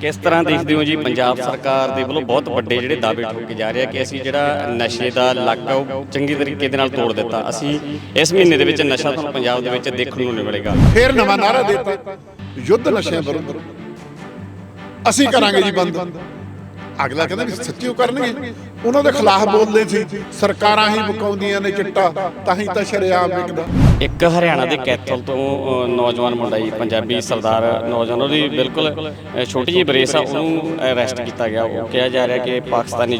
ਕਿਸ ਤਰ੍ਹਾਂ ਦੇਖਦੇ ਹੋ ਜੀ ਪੰਜਾਬ ਸਰਕਾਰ ਦੇ ਵੱਲੋਂ ਬਹੁਤ ਵੱਡੇ ਜਿਹੜੇ ਦਾਅਵੇ ਠੋਕੇ ਜਾ ਰਹੇ ਆ ਕਿ ਅਸੀਂ ਜਿਹੜਾ ਨਸ਼ੇ ਦਾ ਇਲਾਕਾ ਉਹ ਚੰਗੀ ਤਰੀਕੇ ਦੇ ਨਾਲ ਤੋੜ ਦਿੱਤਾ। ਅਸੀਂ ਇਸ ਮਹੀਨੇ ਦੇ ਵਿੱਚ ਨਸ਼ਾ ਤੁਹਾਨੂੰ ਪੰਜਾਬ ਦੇ ਵਿੱਚ ਦੇਖਣ ਨੂੰ ਨਹੀਂ ਮਿਲੇਗਾ। ਫਿਰ ਨਵਾਂ ਨਾਰਾ ਦਿੱਤਾ। ਯੁੱਧ ਨਸ਼ਿਆਂ ਵਿਰੁੱਧ। ਅਸੀਂ ਕਰਾਂਗੇ ਜੀ ਬੰਦ। ਅਗਲਾ ਕਹਿੰਦਾ ਵੀ ਸੱਚੀ ਉਹ ਕਰਨਗੇ। ਉਹਨਾਂ ਦੇ ਖਿਲਾਫ ਬੋਲਦੇ ਸੀ ਸਰਕਾਰਾਂ ਹੀ ਮੁਕਾਉਂਦੀਆਂ ਨੇ ਚਿੱਟਾ ਤਾਂ ਹੀ ਤਾਂ ਸ਼ਰੇਆਮ ਵਿਕਦਾ। ਇੱਕ ਹਰਿਆਣਾ ਦੇ ਕੈਥਲ ਤੋਂ ਨੌਜਵਾਨ ਮੁੰਡਾ ਜੀ ਪੰਜਾਬੀ ਸਰਦਾਰ ਨੌਜਵਾਨ ਉਹਦੀ ਬਿਲਕੁਲ ਛੋਟੀ ਜਿਹੀ ਬਰੇਸ ਆ ਉਹਨੂੰ ਅਰੈਸਟ ਕੀਤਾ ਗਿਆ। ਉਹ ਕਿਹਾ ਜਾ ਰਿਹਾ ਕਿ ਪਾਕਿਸਤਾਨੀ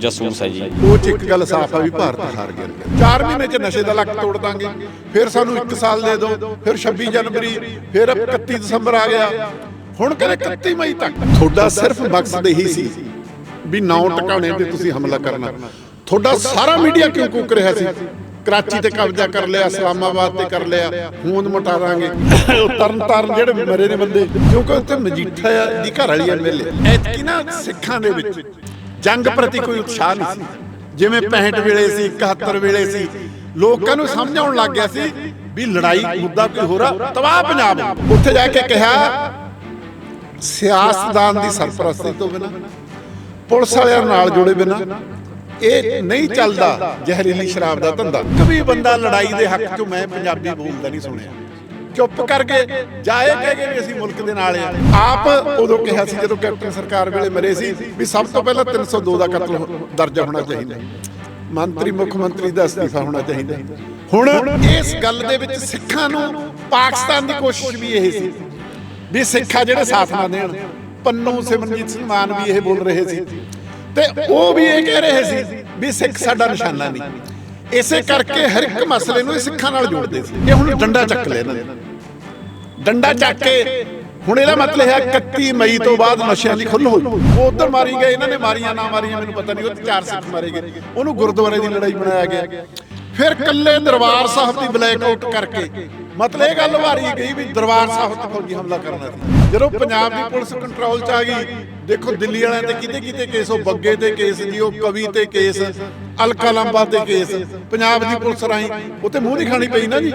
ਜਸੂਸ ਹੈ ਜੀ। ਉਹ ਚ ਇੱਕ ਗੱਲ ਸਾਫ਼ ਆ ਵੀ ਭਾਰਤ ਹਾਰ ਗਿਆ। 4 ਮਹੀਨੇ ਚ ਨਸ਼ੇ ਦਾ ਲੱਕ ਤੋੜ ਦਾਂਗੇ ਫਿਰ ਸਾਨੂੰ 1 ਸਾਲ ਦੇ ਦਿਓ ਫਿਰ 26 ਜਨਵਰੀ ਫਿਰ 31 ਦਸੰਬਰ ਆ ਗਿਆ। ਹੁਣ ਕਹਿੰਦੇ 31 ਮਈ ਤੱਕ। ਤੁਹਾਡਾ ਸਿਰਫ ਮਕਸਦ ਇਹੀ ਸੀ ਵੀ ਨੌ ਟਿਕਾਣੇ ਤੇ ਤੁਸੀਂ ਹਮਲਾ ਕਰਨਾ। ਤੁਹਾਡਾ ਸਾਰਾ ਮੀਡੀਆ ਕਿਉਂ ਕੂਕ ਰਿਹਾ ਸੀ? ਕਰਾਚੀ ਤੇ ਕਬਜ਼ਾ ਕਰ ਲਿਆ ਇਸਲਾਮਾਬਾਦ ਤੇ ਕਰ ਲਿਆ ਹੋਂਦ ਮਟਾ ਦਾਂਗੇ। ਤਰਨ ਤਾਰਨ ਜਿਹੜੇ ਮਰੇ ਨੇ ਬੰਦੇ ਕਿਉਂਕਿ ਉੱਥੇ ਮਜੀਠਾ ਦੀ ਘਰ ਵਾਲੀ ਐਮਐਲਏ ਐਤਕੀ ਨਾ ਸਿੱਖਾਂ ਦੇ ਵਿੱਚ ਜੰਗ ਪ੍ਰਤੀ ਕੋਈ ਉਤਸ਼ਾਹ ਨਹੀਂ ਸੀ। ਜਿਵੇਂ 65 ਵੇਲੇ ਸੀ 71 ਵੇਲੇ ਸੀ। ਲੋਕਾਂ ਨੂੰ ਸਮਝ ਆਉਣ ਲੱਗ ਗਿਆ ਸੀ ਵੀ ਲੜਾਈ ਮੁੱਦਾ ਕੋਈ ਹੋ ਰਿਹਾ ਤਬਾਹ ਪੰਜਾਬ। ਉੱਥੇ ਜਾ ਕੇ ਕਿਹਾ ਸਿਆਸਤਦਾਨ ਦੀ ਸਰਪ੍ਰਸਤੀ ਤੋਂ ਬਿਨਾ ਪੁਲਿਸ ਵਾਲਿਆਂ ਨਾਲ ਜੁੜੇ ਬਿਨਾ ਇਹ ਨਹੀਂ ਚੱਲਦਾ ਜ਼ਹਿਰੀਲੀ ਸ਼ਰਾਬ ਦਾ ਧੰਦਾ। ਕभी ਬੰਦਾ ਲੜਾਈ ਦੇ ਹੱਕ 'ਚ ਮੈਂ ਪੰਜਾਬੀ ਬੋਲਦਾ ਨਹੀਂ ਸੁਣਿਆ। ਚੁੱਪ ਕਰਕੇ ਜਾਏ ਕਹਿ ਵੀ ਅਸੀਂ ਮੁਲਕ ਦੇ ਨਾਲ ਆ ਆਪ ਉਦੋਂ ਕਿਹਾ ਸੀ ਜਦੋਂ ਕੈਪਟਨ ਸਰਕਾਰ ਵੇਲੇ ਮਰੇ ਸੀ ਵੀ ਸਭ ਤੋਂ ਪਹਿਲਾਂ 302 ਦਾ ਕਤਲ ਦਰਜ ਹੋਣਾ ਚਾਹੀਦਾ। ਮੰਤਰੀ ਮੁੱਖ ਮੰਤਰੀ ਦਾ ਅਸਤੀਫਾ ਹੋਣਾ ਚਾਹੀਦਾ। ਹੁਣ ਇਸ ਗੱਲ ਦੇ ਵਿੱਚ ਸਿੱਖਾਂ ਨੂੰ ਪਾਕਿਸਤਾਨ ਦੀ ਕੋਸ਼ਿਸ਼ ਵੀ ਇਹ ਸੀ ਵੀ ਸਿੱਖਾਂ ਜਿਹੜੇ ਸਾਥ ਨਾ ਦੇਣ ਪੰਨੂ ਸਿਮਰਨਜੀਤ ਸਿੰਘ ਮਾਨ ਵੀ ਇਹ ਬੋਲ ਰਹੇ ਸੀ। ਤੇ ਉਹ ਵੀ ਇਹ ਕਹਿ ਰਹੇ ਸੀ ਵੀ ਸਿੱਖ ਸਾਡਾ ਨਿਸ਼ਾਨਾ ਨਹੀਂ। ਇਸੇ ਕਰਕੇ ਹਰ ਇੱਕ ਮਸਲੇ ਨੂੰ ਇਹ ਸਿੱਖਾਂ ਨਾਲ ਜੋੜਦੇ ਸੀ। ਇਹ ਹੁਣ ਡੰਡਾ ਚੱਕ ਲਿਆ ਇਹਨਾਂ ਨੇ। ਡੰਡਾ ਚੱਕ ਕੇ ਹੁਣ ਇਹਦਾ ਮਤਲਬ ਹੈ 31 ਮਈ ਤੋਂ ਬਾਅਦ ਨਸ਼ਿਆਂ ਦੀ ਖੁੱਲ ਹੋਈ। ਉਹ ਉਧਰ ਮਾਰੀ ਗਏ, ਇਹਨਾਂ ਨੇ ਮਾਰੀਆਂ, ਨਾ ਮਾਰੀਆਂ, ਮੈਨੂੰ ਪਤਾ ਨਹੀਂ, ਉਹ ਚਾਰ ਸਿੱਖ ਮਾਰੇ ਗਏ। ਉਹਨੂੰ ਗੁਰਦੁਆਰੇ ਦੀ ਲੜਾਈ ਬਣਾਇਆ ਗਿਆ। ਫਿਰ ਕੱਲੇ ਦਰਬਾਰ ਸਾਹਿਬ ਦੀ ਬਲੈਕ ਆਊਟ ਕਰਕੇ। ਮਤਲਬ ਇਹ ਗੱਲ ਵਾਰੀ ਗਈ ਵੀ ਦਰਬਾਰ ਸਾਹਿਬ ਤੇ ਫੌਜੀ ਹਮਲਾ ਕਰਨਾ ਸੀ। ਜਦੋਂ ਪੰਜਾਬ ਦੀ ਪੁਲਿਸ ਕੰਟਰੋਲ ਚ ਆ ਗਈ, ਦੇਖੋ ਦਿੱਲੀ ਵਾਲਿਆਂ ਤੇ ਕਿਤੇ ਕਿਤੇ ਕੇਸ ਉਹ ਬੱਗੇ ਤੇ ਕੇਸ ਜੀ, ਉਹ ਕਵੀ ਤੇ ਕੇਸ ਅਲਕਾ ਤੇ ਕੇਸ ਪੰਜਾਬ ਦੀ ਪੁਲਿਸ ਰਾਹੀਂ ਉੱਤੇ ਮੂੰਹ ਨਹੀਂ ਖਾਣੀ ਪਈ ਨਾ ਜੀ।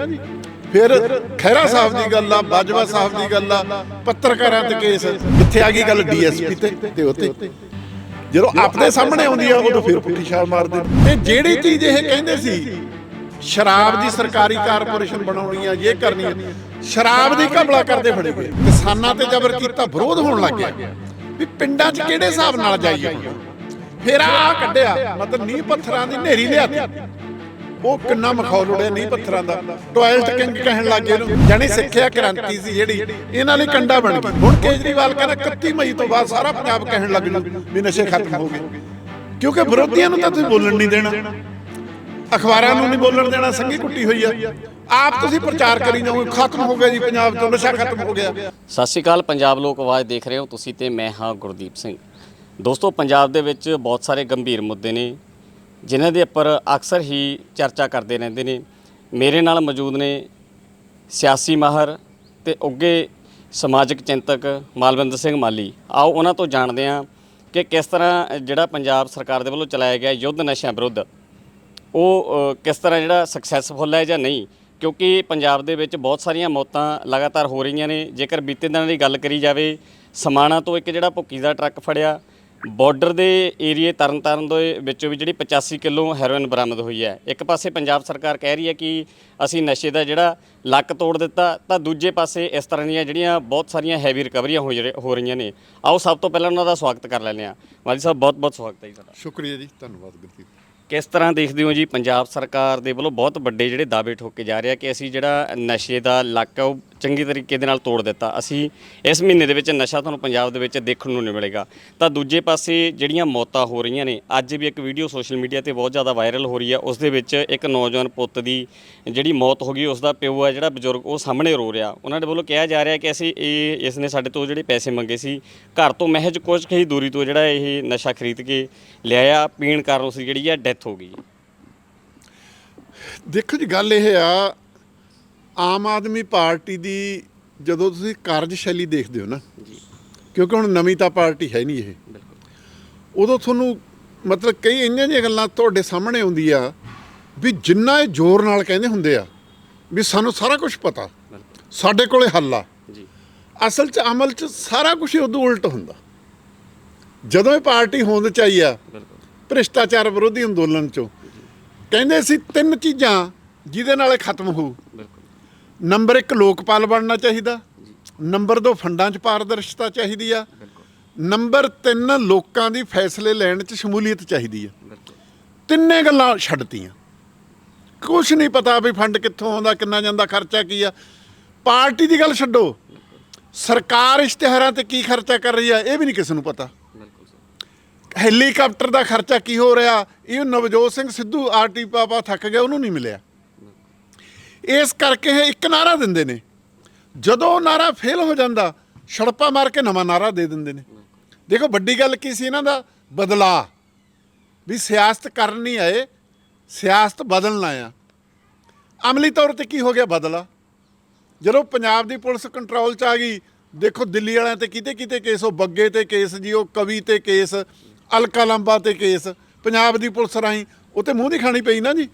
ਫਿਰ ਖਹਿਰਾ ਸਾਹਿਬ ਦੀ ਗੱਲ ਆ, ਬਾਜਵਾ ਸਾਹਿਬ ਦੀ ਗੱਲ ਆ, ਪੱਤਰਕਾਰਾਂ ਤੇ ਕੇਸ ਕਿੱਥੇ ਆ ਗਈ ਗੱਲ ਡੀਐਸਪੀ ਤੇ ਤੇ ਉੱਤੇ ਜਦੋਂ ਆਪਣੇ ਸਾਹਮਣੇ ਆਉਂਦੀ ਆ, ਉਦੋਂ ਫਿਰ ਪੁੱਠੀ ਛਾਲ ਮਾਰਦੇ। ਤੇ ਜਿਹੜੀ ਚੀਜ਼ ਇਹ ਕਹਿੰਦੇ ਸੀ ਸ਼ਰਾਬ ਦੀ ਸਰਕਾਰੀ ਕਾਰਪੋਰੇਸ਼ਨ ਬਣਾਉਣੀ ਆ ਇਹ ਕਰਨੀ ਆ। ਸ਼ਰਾਬ ਦੀ ਘਬਲਾ ਕਰਦੇ ਫੜੇ ਗਏ। ਕਿਸਾਨਾਂ ਤੇ ਜ਼ਬਰ ਕੀਤਾ ਵਿਰੋਧ ਹੋਣ ਲੱਗ ਗਿਆ। ਵੀ ਪਿੰਡਾਂ 'ਚ ਕਿਹੜੇ ਹਿਸਾਬ ਨਾਲ ਜਾਈਏ ਹੁਣ? ਆ ਕੱਢਿਆ, ਮਤਲਬ ਨੀਂਹ ਪੱਥਰਾਂ ਦੀ ਨੇਰੀ ਲਿਆਤੀ ਉਹ ਕਿੰਨਾ ਮਖੌਲ ਉੜਿਆ ਨਹੀਂ ਪੱਥਰਾਂ ਦਾ। ਟਾਇਲਟ ਕਿੰਗ ਕਹਿਣ ਲੱਗੇ ਇਹਨੂੰ। ਜਾਨੀ ਸਿੱਖਿਆ ਕ੍ਰਾਂਤੀ ਸੀ ਜਿਹੜੀ, ਇਹਨਾਂ ਲਈ ਕੰਡਾ ਬਣ ਗਈ। ਹੁਣ ਕੇਜਰੀਵਾਲ ਕਹਿੰਦਾ 31 ਮਈ ਤੋਂ ਬਾਅਦ ਸਾਰਾ ਪੰਜਾਬ ਕਹਿਣ ਲੱਗ ਜੂ ਵੀ ਨਸ਼ੇ ਖਤਮ ਹੋ ਗਏ। ਕਿਉਂਕਿ ਵਿਰੋਧੀਆਂ ਨੂੰ ਤਾਂ ਤੁਸੀਂ ਬੋਲਣ ਨਹੀਂ ਦੇਣਾ। ਅਖਬਾਰਾਂ ਨੂੰ ਨਹੀਂ ਬੋਲਣ ਦੇਣਾ, ਸੰਗੀ ਕੁੱਟੀ ਹੋਈ ਆ। ਆਪ ਤੁਸੀਂ ਪ੍ਰਚਾਰ ਕਰੀ ਜਾਓ ਖਤਮ ਹੋ ਗਿਆ ਜੀ ਪੰਜਾਬ ਤੋਂ, ਨਸ਼ਾ ਖਤਮ ਹੋ ਗਿਆ। ਸਤਿ ਸ਼੍ਰੀ ਅਕਾਲ, ਪੰਜਾਬ ਲੋਕ ਆਵਾਜ਼ ਦੇਖ ਰਹੇ ਹੋ ਤੁਸੀਂ ਤੇ ਮੈਂ ਹਾਂ ਗੁਰਦੀਪ ਸਿੰਘ। ਦੋਸਤੋ, ਪੰਜਾਬ ਦੇ ਵਿੱਚ ਬਹੁਤ ਸਾਰੇ ਗੰਭੀਰ ਮੁੱਦੇ ਨੇ, ਜਿਨ੍ਹਾਂ ਦੇ ਉੱਪਰ ਅਕਸਰ ਹੀ ਚਰਚਾ ਕਰਦੇ ਰਹਿੰਦੇ ਨੇ। ਮੇਰੇ ਨਾਲ ਮੌਜੂਦ ਨੇ ਸਿਆਸੀ ਮਾਹਰ ਤੇ ਉੱਗੇ ਸਮਾਜਿਕ ਚਿੰਤਕ ਮਾਲਵਿੰਦਰ ਸਿੰਘ ਮਾਲੀ। ਆਓ ਉਹਨਾਂ ਤੋਂ ਜਾਣਦੇ ਹਾਂ ਕਿ ਕਿਸ ਤਰ੍ਹਾਂ ਜਿਹੜਾ ਪੰਜਾਬ ਸਰਕਾਰ ਦੇ ਵੱਲੋਂ ਚਲਾਇਆ ਗਿਆ ਯੁੱਧ ਨਸ਼ਿਆਂ ਵਿਰੁੱਧ ਉਹ ਕਿਸ ਤਰ੍ਹਾਂ ਜਿਹੜਾ ਸਕਸੈਸਫੁਲ ਹੈ ਜਾਂ ਨਹੀਂ? ਕਿਉਂਕਿ ਪੰਜਾਬ ਦੇ ਵਿੱਚ ਬਹੁਤ ਸਾਰੀਆਂ ਮੌਤਾਂ ਲਗਾਤਾਰ ਹੋ ਰਹੀਆਂ ਨੇ। ਜੇਕਰ ਬੀਤੇ ਦਿਨਾਂ ਦੀ ਗੱਲ ਕਰੀ ਜਾਵੇ, ਸਮਾਣਾ ਤੋਂ ਇੱਕ ਜਿਹੜਾ ਭੁੱਕੀ ਦਾ ਟਰੱਕ ਫੜਿਆ ਬਾਰਡਰ ਦੇ ਏਰੀਏ ਤਰਨਤਾਰਨ ਦੇ ਵਿੱਚੋਂ ਵੀ ਜਿਹੜੀ 85 ਕਿਲੋ ਹੈਰੋਇਨ ਬਰਾਮਦ ਹੋਈ ਹੈ। ਇੱਕ ਪਾਸੇ ਪੰਜਾਬ ਸਰਕਾਰ ਕਹਿ ਰਹੀ ਹੈ ਕਿ ਅਸੀਂ ਨਸ਼ੇ ਦਾ ਜਿਹੜਾ ਲੱਕ ਤੋੜ ਦਿੱਤਾ, ਤਾਂ ਦੂਜੇ ਪਾਸੇ ਇਸ ਤਰ੍ਹਾਂ ਦੀਆਂ ਜਿਹੜੀਆਂ ਬਹੁਤ ਸਾਰੀਆਂ ਹੈਵੀ ਰਿਕਵਰੀਆਂ ਹੋ ਰਹੀਆਂ ਨੇ। ਆਓ ਸਭ ਤੋਂ ਪਹਿਲਾਂ ਉਹਨਾਂ ਦਾ ਸਵਾਗਤ ਕਰ ਲੈਂਦੇ ਹਾਂ। ਮਾਲੀ ਸਾਹਿਬ ਬਹੁਤ ਬਹੁਤ ਸਵਾਗਤ ਹੈ ਜੀ ਤੁਹਾਡਾ। ਸ਼ੁਕਰੀਆ ਜੀ, ਧੰਨਵਾਦ ਗੁਰਦੀਪ। ਕਿਸ ਤਰ੍ਹਾਂ ਦੇਖਦੇ ਹੋ ਜੀ ਪੰਜਾਬ ਸਰਕਾਰ ਦੇ ਵੱਲੋਂ ਬਹੁਤ ਵੱਡੇ ਜਿਹੜੇ ਦਾਅਵੇ ਠੋਕੇ ਜਾ ਰਹੇ ਆ ਕਿ ਅਸੀਂ ਜਿਹੜਾ ਨਸ਼ੇ ਦਾ ਲੱਕ ਆ ਉਹ ਚੰਗੀ ਤਰੀਕੇ ਦੇ ਨਾਲ ਤੋੜ ਦਿੱਤਾ। ਅਸੀਂ ਇਸ ਮਹੀਨੇ ਦੇ ਵਿੱਚ ਨਸ਼ਾ ਤੁਹਾਨੂੰ ਪੰਜਾਬ ਦੇ ਵਿੱਚ ਦੇਖਣ ਨੂੰ ਨਹੀਂ ਮਿਲੇਗਾ। ਤਾਂ ਦੂਜੇ ਪਾਸੇ ਜਿਹੜੀਆਂ ਮੌਤਾਂ ਹੋ ਰਹੀਆਂ ਨੇ, ਅੱਜ ਵੀ ਇੱਕ ਵੀਡੀਓ ਸੋਸ਼ਲ ਮੀਡੀਆ ਤੇ ਬਹੁਤ ਜ਼ਿਆਦਾ ਵਾਇਰਲ ਹੋ ਰਹੀ ਹੈ। ਉਸ ਦੇ ਵਿੱਚ ਇੱਕ ਨੌਜਵਾਨ ਪੁੱਤ ਦੀ ਜਿਹੜੀ ਮੌਤ ਹੋ ਗਈ, ਉਸ ਦਾ ਪਿਓ ਆ ਜਿਹੜਾ ਬਜ਼ੁਰਗ, ਉਹ ਸਾਹਮਣੇ ਰੋ ਰਿਹਾ। ਉਹਨਾਂ ਦੇ ਵੱਲੋਂ ਕਿਹਾ ਜਾ ਰਿਹਾ ਕਿ ਅਸੀਂ ਇਹ, ਇਸ ਨੇ ਸਾਡੇ ਤੋਂ ਜਿਹੜੇ ਪੈਸੇ ਮੰਗੇ ਸੀ, ਘਰ ਤੋਂ ਮਹਿਜ ਕੁਝ ਕਹੀ ਦੂਰੀ ਤੋਂ ਜਿਹੜਾ ਇਹ ਨਸ਼ਾ ਖਰੀਦ ਕੇ ਲਿਆਇਆ। ਪੀਣ ਕਾਰਨ ਉਸ ਦੀ ਜਿਹੜੀ ਆ ਡੈਥ ਹੋ ਗਈ। ਦੇਖੋ ਜੀ, ਗੱਲ ਇਹ ਆ ਆਮ ਆਦਮੀ ਪਾਰਟੀ ਦੀ ਜਦੋਂ ਤੁਸੀਂ ਕਾਰਜਸ਼ੈਲੀ ਦੇਖਦੇ ਹੋ ਨਾ ਕਿਉਂਕਿ ਹੁਣ ਨਵੀਂ ਤਾਂ ਪਾਰਟੀ ਹੈ ਨਹੀਂ ਇਹ। ਉਦੋਂ ਤੁਹਾਨੂੰ ਮਤਲਬ ਕਈ ਇੰਨੀਆਂ ਜਿਹੀਆਂ ਗੱਲਾਂ ਤੁਹਾਡੇ ਸਾਹਮਣੇ ਆਉਂਦੀ ਆ ਵੀ ਜਿੰਨਾ ਇਹ ਜ਼ੋਰ ਨਾਲ ਕਹਿੰਦੇ ਹੁੰਦੇ ਆ ਵੀ ਸਾਨੂੰ ਸਾਰਾ ਕੁਝ ਪਤਾ ਸਾਡੇ ਕੋਲੇ ਹੱਲ ਆ। ਜੀ। ਅਸਲ 'ਚ ਅਮਲ 'ਚ ਸਾਰਾ ਕੁਝ ਉਦੋਂ ਉਲਟ ਹੁੰਦਾ। ਜਦੋਂ ਇਹ ਪਾਰਟੀ ਹੋਂਦ ਚ ਆਈ ਆ ਭ੍ਰਿਸ਼ਟਾਚਾਰ ਵਿਰੋਧੀ ਅੰਦੋਲਨ ਚੋਂ ਕਹਿੰਦੇ ਸੀ ਤਿੰਨ ਚੀਜ਼ਾਂ ਜਿਹਦੇ ਨਾਲ ਇਹ ਖਤਮ ਹੋਊ। ਨੰਬਰ 1 ਲੋਕਪਾਲ ਬਣਨਾ ਚਾਹੀਦਾ, ਨੰਬਰ 2 ਫੰਡਾਂ 'ਚ ਪਾਰਦਰਸ਼ਤਾ ਚਾਹੀਦੀ ਆ, ਨੰਬਰ 3 ਲੋਕਾਂ ਦੀ ਫੈਸਲੇ ਲੈਣ 'ਚ ਸ਼ਮੂਲੀਅਤ ਚਾਹੀਦੀ ਆ। ਤਿੰਨੇ ਗੱਲਾਂ ਛੱਡਤੀਆਂ। ਕੁਛ ਨਹੀਂ ਪਤਾ ਵੀ ਫੰਡ ਕਿੱਥੋਂ ਆਉਂਦਾ, ਕਿੰਨਾ ਜਾਂਦਾ, ਖਰਚਾ ਕੀ ਆ। ਪਾਰਟੀ ਦੀ ਗੱਲ ਛੱਡੋ। ਸਰਕਾਰ ਇਸ਼ਤਿਹਾਰਾਂ ਤੇ ਕੀ ਖਰਚਾ ਕਰ ਰਹੀ ਆ, ਇਹ ਵੀ ਨਹੀਂ ਕਿਸੇ ਨੂੰ ਪਤਾ। ਹੈਲੀਕਾਪਟਰ ਦਾ ਖਰਚਾ ਕੀ ਹੋ ਰਿਹਾ, ਇਹ ਨਵਜੋਤ ਸਿੰਘ ਸਿੱਧੂ ਆਰਟੀ ਪਾਪਾ ਥੱਕ ਗਿਆ, ਉਹਨੂੰ ਨਹੀਂ ਮਿਲਿਆ। ਇਸ ਕਰਕੇ ਇਹ ਇੱਕ ਨਾਰਾ ਦਿੰਦੇ ਨੇ। ਜਦੋਂ ਉਹ ਨਾਰਾ ਫੇਲ ਹੋ ਜਾਂਦਾ ਛੜਪਾ ਮਾਰ ਕੇ ਨਵਾਂ ਨਾਰਾ ਦੇ ਦਿੰਦੇ ਨੇ। ਦੇਖੋ, ਵੱਡੀ ਗੱਲ ਕੀ ਸੀ ਇਹਨਾਂ ਦਾ? ਬਦਲਾ। ਵੀ ਸਿਆਸਤ ਕਰਨ ਨਹੀਂ ਆਏ, ਸਿਆਸਤ ਬਦਲਣ ਆਇਆ ਅਮਲੀ ਤੌਰ ਤੇ ਕੀ ਹੋ ਗਿਆ ਬਦਲਾ? ਜਦੋਂ ਪੰਜਾਬ ਦੀ ਪੁਲਿਸ ਕੰਟਰੋਲ ਚ ਆ ਗਈ, ਦੇਖੋ ਦਿੱਲੀ ਵਾਲਿਆਂ ਤੇ ਕਿਤੇ ਕਿਤੇ ਕੇਸ ਉਹ ਬੱਗੇ ਤੇ ਕੇਸ ਜੀ, ਉਹ ਕਵੀ ਤੇ ਕੇਸ ਅਲਕਾ ਲੰਬਾ ਤੇ ਕੇਸ ਪੰਜਾਬ ਦੀ ਪੁਲਿਸ ਰਾਹੀਂ, ਉਹ ਤੇ ਮੂੰਹ ਦੀ ਖਾਣੀ ਪਈ ਨਾ ਜੀ।